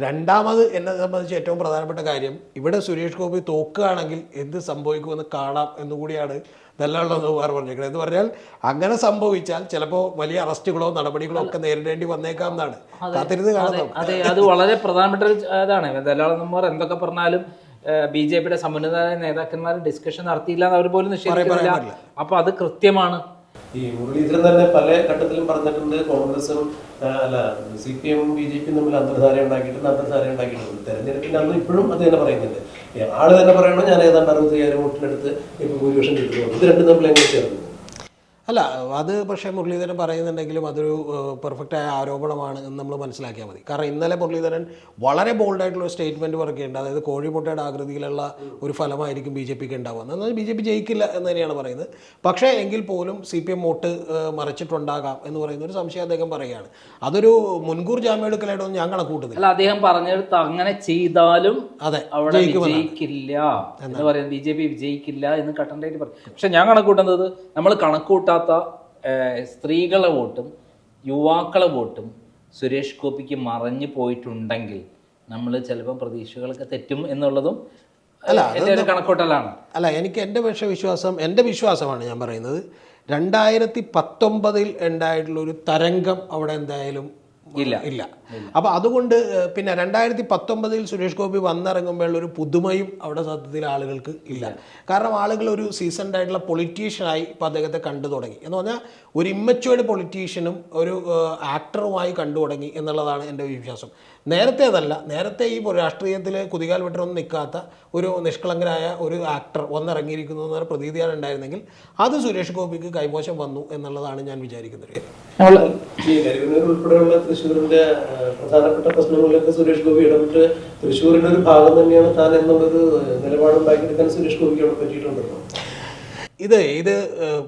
രണ്ടാമത് എന്നെ സംബന്ധിച്ച് ഏറ്റവും പ്രധാനപ്പെട്ട കാര്യം ഇവിടെ സുരേഷ് ഗോപി തോക്കുകയാണെങ്കിൽ എന്ത് സംഭവിക്കുമെന്ന് കാണാം എന്നുകൂടിയാണ് ദല്ലാളെന്ന് വേറെ പറഞ്ഞേക്കുന്നത്. എന്ന് പറഞ്ഞാൽ അങ്ങനെ സംഭവിച്ചാൽ ചിലപ്പോൾ വലിയ അറസ്റ്റുകളോ നടപടികളോ ഒക്കെ നേരിടേണ്ടി വന്നേക്കാം എന്നാണ്. കാത്തിരുന്ന് കാണാം അതെ. അത്. വളരെ പ്രധാനപ്പെട്ട ഒരു ഇതാണ്. നമ്മർ എന്തൊക്കെ പറഞ്ഞാലും ബി ജെ പിയുടെ സമുന്നതരായ നേതാക്കന്മാർ ഡിസ്കഷൻ നടത്തിയില്ല എന്ന് അവർ പോലും നിഷേധിക്കുന്നില്ല. അപ്പൊ അത് കൃത്യമാണ്. ഈ മുരളീധരൻ തന്നെ പല ഘട്ടത്തിലും പറഞ്ഞിട്ടുണ്ട് കോൺഗ്രസും അല്ല സി പി എമ്മും ബി ജെ പിയും തമ്മിൽ അന്തർധാര ഉണ്ടാക്കിയിട്ടുണ്ട് അന്തർധാര ഉണ്ടാക്കിയിട്ടുണ്ട്. തെരഞ്ഞെടുപ്പിന്റെ അന്ന് ഇപ്പോഴും അത് തന്നെ പറയുന്നുണ്ട്. ആൾ തന്നെ പറയണോ ഞാൻ ഏതാണ്ട് അറുപത്തി അയ്യായിരം വോട്ടിനടുത്ത് ഇപ്പൊ ഭൂരിപക്ഷം കിട്ടുന്നു. ഇത് രണ്ടും തമ്മിൽ എങ്ങനെ ചേർന്നു? അല്ല അത് പക്ഷേ മുരളീധരൻ പറയുന്നുണ്ടെങ്കിലും അതൊരു പെർഫെക്റ്റായ ആരോപണമാണ് എന്ന് നമ്മൾ മനസ്സിലാക്കിയാൽ മതി. കാരണം ഇന്നലെ മുരളീധരൻ വളരെ ബോൾഡായിട്ടുള്ള ഒരു സ്റ്റേറ്റ്മെന്റ് പറയുകയുണ്ട് അതായത് കോഴിമുട്ടയുടെ ആകൃതിയിലുള്ള ഒരു ഫലമായിരിക്കും ബി ജെ പിക്ക് ഉണ്ടാവുക. എന്നാൽ ബി ജെ പി ജയിക്കില്ല എന്ന് തന്നെയാണ് പറയുന്നത്. പക്ഷേ എങ്കിൽ പോലും സി പി എം വോട്ട് മറിച്ചിട്ടുണ്ടാകാം എന്ന് പറയുന്ന ഒരു സംശയം അദ്ദേഹം പറയുകയാണ്. അതൊരു മുൻകൂർ ജാമ്യം എടുക്കലായിട്ടൊന്നും ഞാൻ കണക്കൂട്ടുന്നില്ല അല്ല അദ്ദേഹം പറഞ്ഞെടുത്ത് അങ്ങനെ ചെയ്താലും അതെ അവിടെ വിജയിക്കില്ല എന്ന് പറയുന്നത്. ബി ജെ പി വിജയിക്കില്ല എന്ന് കട്ടണ്ടായിട്ട് പറയും. പക്ഷെ ഞാൻ കണക്കൂട്ടുന്നത് നമ്മൾ കണക്കൂട്ടാത്ത ഏഹ്, സ്ത്രീകളെ വോട്ടും യുവാക്കളെ വോട്ടും സുരേഷ് ഗോപിക്ക് മറഞ്ഞു പോയിട്ടുണ്ടെങ്കിൽ നമ്മൾ ചിലപ്പോൾ പ്രതീക്ഷകളൊക്കെ തെറ്റും എന്നുള്ളതും അല്ല കണക്കൂട്ടലാണ്. അല്ല എനിക്ക് എന്റെ പക്ഷേ വിശ്വാസം എന്റെ വിശ്വാസമാണ് ഞാൻ പറയുന്നത്. രണ്ടായിരത്തി പത്തൊമ്പതിൽ ഉണ്ടായിട്ടുള്ള ഒരു തരംഗം അവിടെ എന്തായാലും ഇല്ല. ഇല്ല. അപ്പോൾ അതുകൊണ്ട് പിന്നെ രണ്ടായിരത്തി പത്തൊമ്പതിൽ സുരേഷ് ഗോപി വന്നിറങ്ങുമ്പോൾ ഒരു പുതുമയും അവിടെ സത്യത്തിൽ ആളുകൾക്ക് ഇല്ല. കാരണം ആളുകൾ ഒരു സീസൺഡ് ആയിട്ടുള്ള പൊളിറ്റീഷ്യനായി ഇപ്പോൾ അദ്ദേഹത്തെ കണ്ടു തുടങ്ങി. എന്ന് പറഞ്ഞാൽ ഒരു ഇമ്മച്ചുവേഡ് പൊളിറ്റീഷ്യനും ഒരു ആക്ടറുമായി കണ്ടു തുടങ്ങി എന്നുള്ളതാണ് എന്റെ വിശ്വാസം. നേരത്തെ അതല്ല നേരത്തെ ഈ രാഷ്ട്രീയത്തിൽ കുതികാൽ വിട്ടൊന്നും നിൽക്കാത്ത ഒരു നിഷ്കളങ്കനായ ഒരു ആക്ടർ വന്നിറങ്ങിയിരിക്കുന്നു എന്നൊരു പ്രതീതിയാണ് ഉണ്ടായിരുന്നെങ്കിൽ അത് സുരേഷ് ഗോപിക്ക് കൈമോശം വന്നു എന്നുള്ളതാണ് ഞാൻ വിചാരിക്കുന്നത്. ഉൾപ്പെടെയുള്ള തൃശ്ശൂരിന്റെ പ്രധാനപ്പെട്ട പ്രശ്നങ്ങളിലൊക്കെ സുരേഷ് ഗോപി ഇടപെട്ട് തൃശ്ശൂരിന്റെ ഒരു ഭാഗം തന്നെയാണ് താൻ എന്നുള്ളൊരു നിലപാടുണ്ടാക്കിയെടുക്കാൻ സുരേഷ് ഗോപിക്ക് അവിടെ പറ്റിയിട്ടുണ്ടല്ലോ. ഇത് ഇത്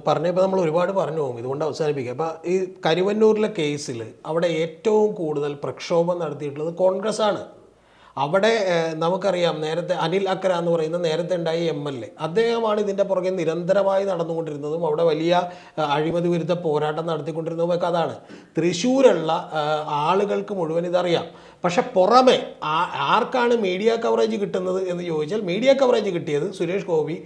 പറഞ്ഞപ്പോൾ നമ്മൾ ഒരുപാട് പറഞ്ഞു പോകും. ഇതുകൊണ്ട് അവസാനിപ്പിക്കുക അപ്പോൾ ഈ കരുവന്നൂരിലെ കേസിൽ അവിടെ ഏറ്റവും കൂടുതൽ പ്രക്ഷോഭം നടത്തിയിട്ടുള്ളത് കോൺഗ്രസ് ആണ് അവിടെ നമുക്കറിയാം നേരത്തെ അനിൽ അക്കര എന്ന് പറയുന്ന നേരത്തെ ഉണ്ടായ എം എൽ എ. അദ്ദേഹമാണ് ഇതിന്റെ പുറകെ നിരന്തരമായി നടന്നുകൊണ്ടിരുന്നതും അവിടെ വലിയ അഴിമതി വിരുദ്ധ പോരാട്ടം നടത്തിക്കൊണ്ടിരുന്നതും ഒക്കെ അതാണ് തൃശ്ശൂരുള്ള ആളുകൾക്ക് മുഴുവൻ ഇതറിയാം. പക്ഷെ പുറമെ ആർക്കാണ് മീഡിയ കവറേജ് കിട്ടുന്നത് എന്ന് ചോദിച്ചാൽ മീഡിയ കവറേജ് കിട്ടിയത് സുരേഷ് ഗോപി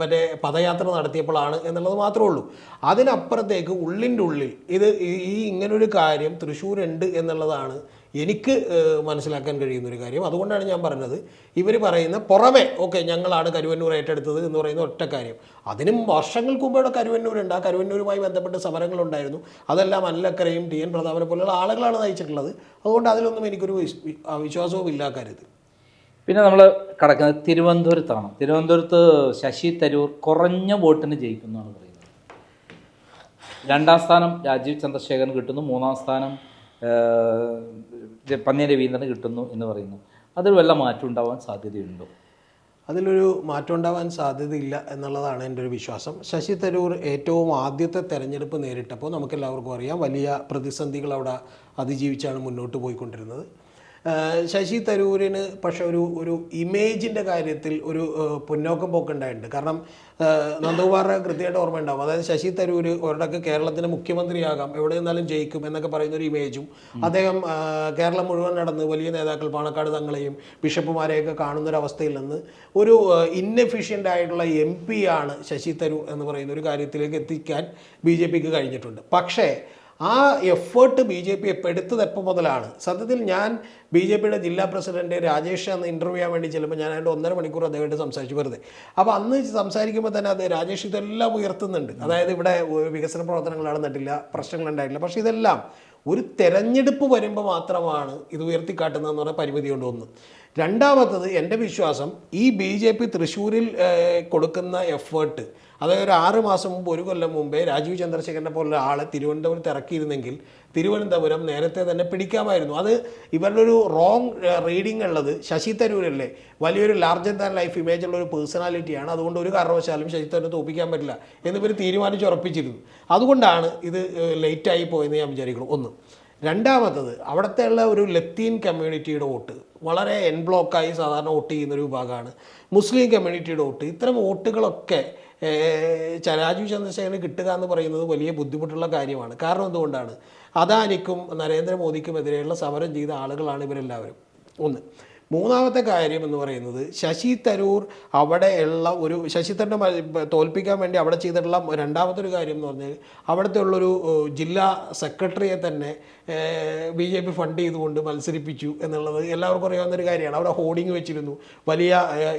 മറ്റേ പദയാത്ര നടത്തിയപ്പോഴാണ് എന്നുള്ളത് മാത്രമേ ഉള്ളൂ. അതിനപ്പുറത്തേക്ക് ഉള്ളിന്റെ ഉള്ളിൽ ഇത് ഈ ഇങ്ങനൊരു കാര്യം തൃശ്ശൂരുണ്ട് എന്നുള്ളതാണ് എനിക്ക് മനസ്സിലാക്കാൻ കഴിയുന്ന ഒരു കാര്യം. അതുകൊണ്ടാണ് ഞാൻ പറഞ്ഞത്. ഇവർ പറയുന്ന പുറമെ ഓക്കെ ഞങ്ങളാണ് കരുവന്നൂർ ഏറ്റെടുത്തത് എന്ന് പറയുന്ന ഒറ്റ കാര്യം. അതിനും വർഷങ്ങൾക്ക് മുമ്പ് ഇവിടെ കരുവന്നൂരുണ്ട്. ആ കരുവന്നൂരുമായി ബന്ധപ്പെട്ട് സമരങ്ങളുണ്ടായിരുന്നു. അതെല്ലാം അല്ലക്കരയും ടി എൻ പ്രതാപനെ പോലുള്ള ആളുകളാണ് നയിച്ചിട്ടുള്ളത്. അതുകൊണ്ട് അതിലൊന്നും എനിക്കൊരു വിശ്വാസവും ഇല്ല കരുത്. പിന്നെ നമ്മൾ കടക്കുന്നത് തിരുവനന്തപുരത്താണ്. തിരുവനന്തപുരത്ത് ശശി തരൂർ കുറഞ്ഞ വോട്ടിന് ജയിക്കുന്നതാണ് പറയുന്നത്. രണ്ടാം സ്ഥാനം രാജീവ് ചന്ദ്രശേഖരൻ കിട്ടുന്നു. മൂന്നാം സ്ഥാനം ഏഹ്, വീന്തണ കിട്ടുന്നു എന്ന് പറയുന്നു. അതിൽ വല്ല മാറ്റം ഉണ്ടാവാൻ സാധ്യതയുണ്ടോ? അതിലൊരു മാറ്റം ഉണ്ടാവാൻ സാധ്യതയില്ല എന്നുള്ളതാണ് എന്റെ ഒരു വിശ്വാസം. ശശി തരൂർ ഏറ്റവും ആദ്യത്തെ തെരഞ്ഞെടുപ്പ് നേരിട്ടപ്പോൾ നമുക്കെല്ലാവർക്കും അറിയാം വലിയ പ്രതിസന്ധികൾ അവിടെ അതിജീവിച്ചാണ് മുന്നോട്ട് പോയിക്കൊണ്ടിരുന്നത്. ശശി തരൂരിന് പക്ഷെ ഒരു ഒരു ഇമേജിന്റെ കാര്യത്തിൽ ഒരു പൊന്നോക്കം പോക്കുണ്ടായിട്ടുണ്ട്. കാരണം നന്ദകുമാറിനെ കൃത്യമായിട്ട് ഓർമ്മയുണ്ടാവും. അതായത് ശശി തരൂർ ഒരിടക്ക് കേരളത്തിന്റെ മുഖ്യമന്ത്രിയാകാം എവിടെ നിന്നാലും ജയിക്കും എന്നൊക്കെ പറയുന്ന ഒരു ഇമേജും അദ്ദേഹം കേരളം മുഴുവൻ നടന്ന് വലിയ നേതാക്കൾ പാണക്കാട് തങ്ങളെയും ബിഷപ്പുമാരെയൊക്കെ കാണുന്നൊരവസ്ഥയിൽ നിന്ന് ഒരു ഇന്നെഫിഷ്യന്റ് ആയിട്ടുള്ള എം പി ആണ് ശശി തരൂർ എന്ന് പറയുന്ന ഒരു കാര്യത്തിലേക്ക് എത്തിക്കാൻ ബി ജെ പിക്ക് കഴിഞ്ഞിട്ടുണ്ട്. പക്ഷേ ആ എഫേർട്ട് ബി ജെ പി എടുത്തത് എപ്പോൾ മുതലാണ്? സത്യത്തിൽ ഞാൻ ബി ജെ പിയുടെ ജില്ലാ പ്രസിഡന്റ് രാജേഷ് അന്ന് ഇന്റർവ്യൂ ചെയ്യാൻ വേണ്ടി ചെല്ലുമ്പോൾ ഞാൻ അതിന്റെ ഒന്നര മണിക്കൂർ അദ്ദേഹമായിട്ട് സംസാരിച്ചു വെറുതെ. അപ്പോൾ അന്ന് സംസാരിക്കുമ്പോൾ തന്നെ അത് രാജേഷ് ഇതെല്ലാം ഉയർത്തുന്നുണ്ട്. അതായത് ഇവിടെ വികസന പ്രവർത്തനങ്ങൾ നടന്നിട്ടില്ല പ്രശ്നങ്ങൾ ഉണ്ടായിട്ടില്ല. പക്ഷേ ഇതെല്ലാം ഒരു തെരഞ്ഞെടുപ്പ് വരുമ്പോൾ മാത്രമാണ് ഇത് ഉയർത്തിക്കാട്ടുന്നതെന്ന് പറഞ്ഞ പരിമിതി കൊണ്ട് ഒന്ന്. രണ്ടാമത്തത് എന്റെ വിശ്വാസം ഈ ബി ജെ പി തൃശ്ശൂരിൽ കൊടുക്കുന്ന എഫേർട്ട് അതായത് ഒരു ആറ് മാസം മുമ്പ് ഒരു കൊല്ലം മുമ്പേ രാജീവ് ചന്ദ്രശേഖരനെ പോലുള്ള ആളെ തിരുവനന്തപുരത്ത് ഇറക്കിയിരുന്നെങ്കിൽ തിരുവനന്തപുരം നേരത്തെ തന്നെ പിടിക്കാമായിരുന്നു. അത് ഇവരുടെ ഒരു റോങ് റീഡിംഗ് ഉള്ളത് ശശി തരൂരല്ലേ? വലിയൊരു ലാർജർ ദാൻ ലൈഫ് ഇമേജ് ഉള്ള ഒരു പേഴ്സണാലിറ്റിയാണ് അതുകൊണ്ട് ഒരു കാരണവശാലും ശശി തരൂർ തോപ്പിക്കാൻ പറ്റില്ല എന്നിവർ തീരുമാനിച്ച് ഉറപ്പിച്ചിരുന്നു അതുകൊണ്ടാണ് ഇത് ലേറ്റായി പോയെന്ന് ഞാൻ വിചാരിക്കുന്നു. ഒന്ന്. രണ്ടാമത്തത് അവിടുത്തെ ഉള്ള ഒരു ലത്തീൻ കമ്മ്യൂണിറ്റിയുടെ വോട്ട്. വളരെ എൻ ബ്ലോക്കായി സാധാരണ വോട്ട് ചെയ്യുന്ന ഒരു വിഭാഗമാണ്. മുസ്ലിം കമ്മ്യൂണിറ്റിയുടെ വോട്ട്. ഇത്തരം വോട്ടുകളൊക്കെ രാജീവ് ചന്ദ്രശേഖരന് കിട്ടുക എന്ന് പറയുന്നത് വലിയ ബുദ്ധിമുട്ടുള്ള കാര്യമാണ്. കാരണം എന്തുകൊണ്ടാണ്? അദാനിക്കും നരേന്ദ്രമോദിക്കും എതിരെയുള്ള സമരം ചെയ്ത ആളുകളാണ് ഇവരെല്ലാവരും. ഒന്ന്. മൂന്നാമത്തെ കാര്യം എന്ന് പറയുന്നത് ശശി തരൂർ അവിടെയുള്ള ഒരു ശശി തരൂരിനെ തോൽപ്പിക്കാൻ വേണ്ടി അവിടെ ചെയ്തിട്ടുള്ള രണ്ടാമത്തെ ഒരു കാര്യം എന്ന് പറഞ്ഞാൽ അവിടുത്തെ ഉള്ളൊരു ജില്ലാ സെക്രട്ടറിയെ തന്നെ ബി ജെ പി ഫണ്ട് ചെയ്തുകൊണ്ട് മത്സരിപ്പിച്ചു എന്നുള്ളത് എല്ലാവർക്കും അറിയാവുന്ന ഒരു കാര്യമാണ്. അവിടെ ഹോർഡിങ് വെച്ചിരുന്നു. വലിയ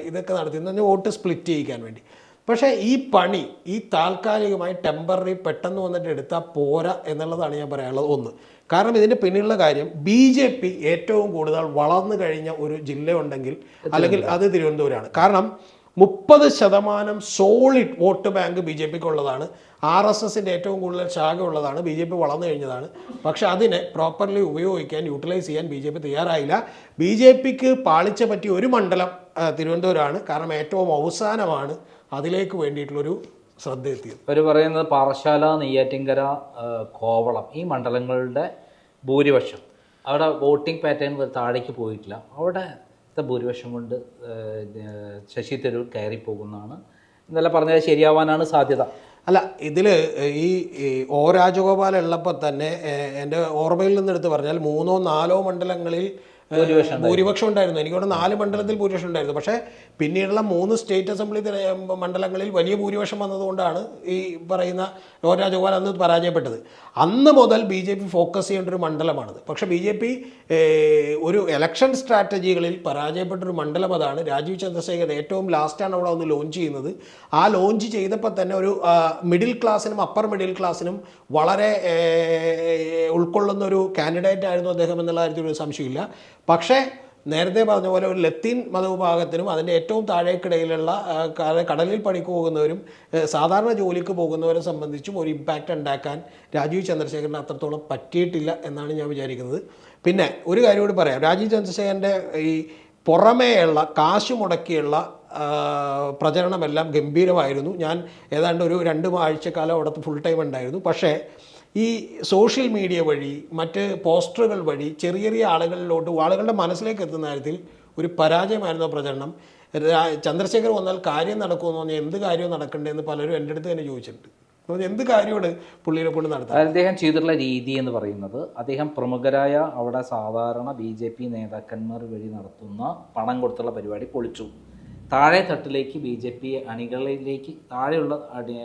ഇതൊക്കെ നടത്തി. എന്ന് പറഞ്ഞാൽ വോട്ട് സ്പ്ലിറ്റ് ചെയ്യിക്കാൻ വേണ്ടി. പക്ഷേ ഈ പണി ഈ താൽക്കാലികമായി ടെമ്പററി പെട്ടെന്ന് വന്നിട്ട് എടുത്താൽ പോരാ എന്നുള്ളതാണ് ഞാൻ പറയാനുള്ളത്. ഒന്ന് കാരണം ഇതിന്റെ പിന്നിലുള്ള കാര്യം ബി ജെ പി ഏറ്റവും കൂടുതൽ വളർന്നു കഴിഞ്ഞ ഒരു ജില്ലയുണ്ടെങ്കിൽ അല്ലെങ്കിൽ അത് തിരുവനന്തപുരമാണ് കാരണം മുപ്പത് ശതമാനം solid vote bank B J പിക്ക് ഉള്ളതാണ് ആർ എസ് എസിന്റെ ഏറ്റവും കൂടുതൽ ശാഖ ഉള്ളതാണ് ബി ജെ പി വളർന്നു കഴിഞ്ഞതാണ്. പക്ഷെ അതിനെ പ്രോപ്പർലി ഉപയോഗിക്കാൻ യൂട്ടിലൈസ് ചെയ്യാൻ ബി ജെ പി തയ്യാറായില്ല. ബി ജെ പിക്ക് പാളിച്ച പറ്റിയ ഒരു മണ്ഡലം തിരുവനന്തപുരമാണ് കാരണം ഏറ്റവും അവസാനമാണ് അതിലേക്ക് വേണ്ടിയിട്ടുള്ളൊരു ശ്രദ്ധ എത്തിയത് അവർ പറയുന്നത് പാറശാല നെയ്യാറ്റിങ്കര കോവളം ഈ മണ്ഡലങ്ങളുടെ ഭൂരിപക്ഷം. അവിടെ വോട്ടിംഗ് പാറ്റേൺ താഴേക്ക് പോയിട്ടില്ല. അവിടെ ഭൂരിപക്ഷം കൊണ്ട് ശശി തരൂർ കയറി പോകുന്നതാണ് ഇന്നലെ പറഞ്ഞത് ശരിയാവാനാണ് സാധ്യത. അല്ല ഇതിൽ ഈ ഒ രാജഗോപാൽ ഉള്ളപ്പോൾ തന്നെ എന്റെ ഓർമ്മയിൽ നിന്നെടുത്ത് പറഞ്ഞാൽ മൂന്നോ നാലോ മണ്ഡലങ്ങളിൽ ഭൂരിപക്ഷം ഭൂരിപക്ഷം ഉണ്ടായിരുന്നു. എനിക്കിവിടെ നാല് മണ്ഡലത്തിൽ ഭൂരിപക്ഷം ഉണ്ടായിരുന്നു. പക്ഷേ പിന്നീടുള്ള മൂന്ന് സ്റ്റേറ്റ് അസംബ്ലി മണ്ഡലങ്ങളിൽ വലിയ ഭൂരിപക്ഷം വന്നതുകൊണ്ടാണ് ഈ പറയുന്ന ലോ രാജഗോപാൽ അന്ന് പരാജയപ്പെട്ടത്. അന്ന് മുതൽ ബി ജെ പി ഫോക്കസ് ചെയ്യേണ്ട ഒരു മണ്ഡലമാണത്. പക്ഷേ ബി ജെ പി ഒരു എലക്ഷൻ സ്ട്രാറ്റജികളിൽ പരാജയപ്പെട്ടൊരു മണ്ഡലം അതാണ് രാജീവ് ചന്ദ്രശേഖർ ഏറ്റവും ലാസ്റ്റാണ് അവിടെ ഒന്ന് ലോഞ്ച് ചെയ്യുന്നത്. ആ ലോഞ്ച് ചെയ്തപ്പോൾ തന്നെ ഒരു മിഡിൽ ക്ലാസ്സിനും അപ്പർ മിഡിൽ ക്ലാസ്സിനും വളരെ ഉൾക്കൊള്ളുന്ന ഒരു കാൻഡിഡേറ്റ് ആയിരുന്നു അദ്ദേഹം എന്നുള്ള കാര്യത്തിൽ ഒരു സംശയമില്ല. പക്ഷേ നേരത്തെ പറഞ്ഞ പോലെ ഒരു ലത്തീൻ മതവിഭാഗത്തിനും അതിന്റെ ഏറ്റവും താഴേക്കിടയിലുള്ള കടലിൽ പണിക്ക് പോകുന്നവരും സാധാരണ ജോലിക്ക് പോകുന്നവരെ സംബന്ധിച്ചും ഒരു ഇമ്പാക്റ്റ് ഉണ്ടാക്കാൻ രാജീവ് ചന്ദ്രശേഖരന് അത്രത്തോളം പറ്റിയിട്ടില്ല എന്നാണ് ഞാൻ വിചാരിക്കുന്നത്. പിന്നെ ഒരു കാര്യം കൂടി പറയാം. രാജീവ് ചന്ദ്രശേഖരന്റെ ഈ പുറമേയുള്ള കാശ് മുടക്കിയുള്ള പ്രചരണമെല്ലാം ഗംഭീരമായിരുന്നു. ഞാൻ ഏതാണ്ട് ഒരു രണ്ട് ആഴ്ചക്കാലം അവിടുത്തെ ഫുൾ ടൈം ഉണ്ടായിരുന്നു. പക്ഷേ ഈ സോഷ്യൽ മീഡിയ വഴി മറ്റ് പോസ്റ്ററുകൾ വഴി ചെറിയ ചെറിയ ആളുകളിലോട്ട് ആളുകളുടെ മനസ്സിലേക്ക് എത്തുന്ന കാര്യത്തിൽ ഒരു പരാജയമായിരുന്നു പ്രചരണം. ചന്ദ്രശേഖർ വന്നാൽ കാര്യം നടക്കുമെന്ന് പറഞ്ഞാൽ എന്ത് കാര്യവും നടക്കണ്ടെന്ന് പലരും എന്റെ അടുത്ത് തന്നെ ചോദിച്ചിട്ടുണ്ട്. എന്ത് കാര്യമാണ് പുള്ളിയെ കൊണ്ട് നടത്തുന്നത് അദ്ദേഹം ചെയ്തിട്ടുള്ള രീതി എന്ന് പറയുന്നത് അദ്ദേഹം പ്രമുഖരായ അവിടെ സാധാരണ ബി ജെ പി നേതാക്കന്മാർ വഴി നടത്തുന്ന പണം കൊടുത്തുള്ള പരിപാടി പൊളിച്ചു. താഴെ തട്ടിലേക്ക് ബി ജെ പി അണികളിലേക്ക് താഴെയുള്ള അടി-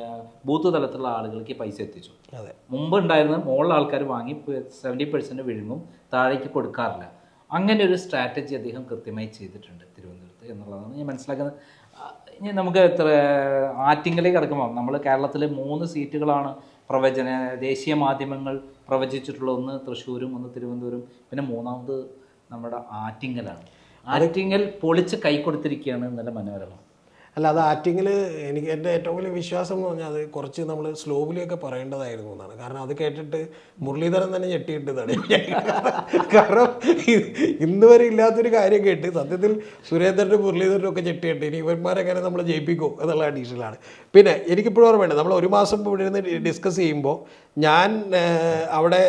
ബൂത്ത് തലത്തിലുള്ള ആളുകൾക്ക് പൈസ എത്തിച്ചു. അതെ. മുമ്പ് ഉണ്ടായിരുന്ന മുകളിൽ ആൾക്കാർ വാങ്ങി സെവന്റി പെർസെന്റ് വിഴുങ്ങും താഴേക്ക് കൊടുക്കാറില്ല. അങ്ങനെ ഒരു സ്ട്രാറ്റജി അദ്ദേഹം കൃത്യമായി ചെയ്തിട്ടുണ്ട് തിരുവനന്തപുരത്ത് എന്നുള്ളതാണ് ഞാൻ മനസ്സിലാക്കുന്നത്. ഇനി നമുക്ക് എത്ര ആറ്റിങ്ങലേക്ക് കിടക്കുമ്പോൾ നമ്മൾ കേരളത്തിൽ മൂന്ന് സീറ്റുകളാണ് പ്രവചന ദേശീയ മാധ്യമങ്ങൾ പ്രവചിച്ചിട്ടുള്ള ഒന്ന് തൃശ്ശൂരും ഒന്ന് തിരുവനന്തപുരം പിന്നെ മൂന്നാമത് നമ്മുടെ ആറ്റിങ്ങലാണ്. ആറ്റിങ്ങൽ പൊളിച്ച് കൈ കൊടുത്തിരിക്കുകയാണ് നല്ല മനോരമ. അല്ല അത് ആക്ടിങ്ങിൽ എനിക്ക് എന്റെ ഏറ്റവും വലിയ വിശ്വാസം എന്ന് പറഞ്ഞാൽ അത് കുറച്ച് നമ്മൾ സ്ലോവിലൊക്കെ പറയേണ്ടതായിരുന്നു എന്നാണ്. കാരണം അത് കേട്ടിട്ട് മുരളീധരൻ തന്നെ ഞെട്ടിയിട്ടതാണ് കാരണം ഇന്ന് വരെ ഇല്ലാത്തൊരു കാര്യം കേട്ട് സത്യത്തിൽ സുരേന്ദ്രനും മുരളീധരനും ഒക്കെ ഞെട്ടിയിട്ട് ഇനി ഇവന്മാരെങ്ങനെ നമ്മൾ ജയിപ്പിക്കും എന്നുള്ള അഡീഷണലാണ് പിന്നെ എനിക്കിപ്പോഴും ഓർമ്മയുണ്ട് നമ്മൾ ഒരു മാസം ഇവിടെ ഇരുന്ന് ഡിസ്കസ് ചെയ്യുമ്പോൾ ഞാൻ അവിടെ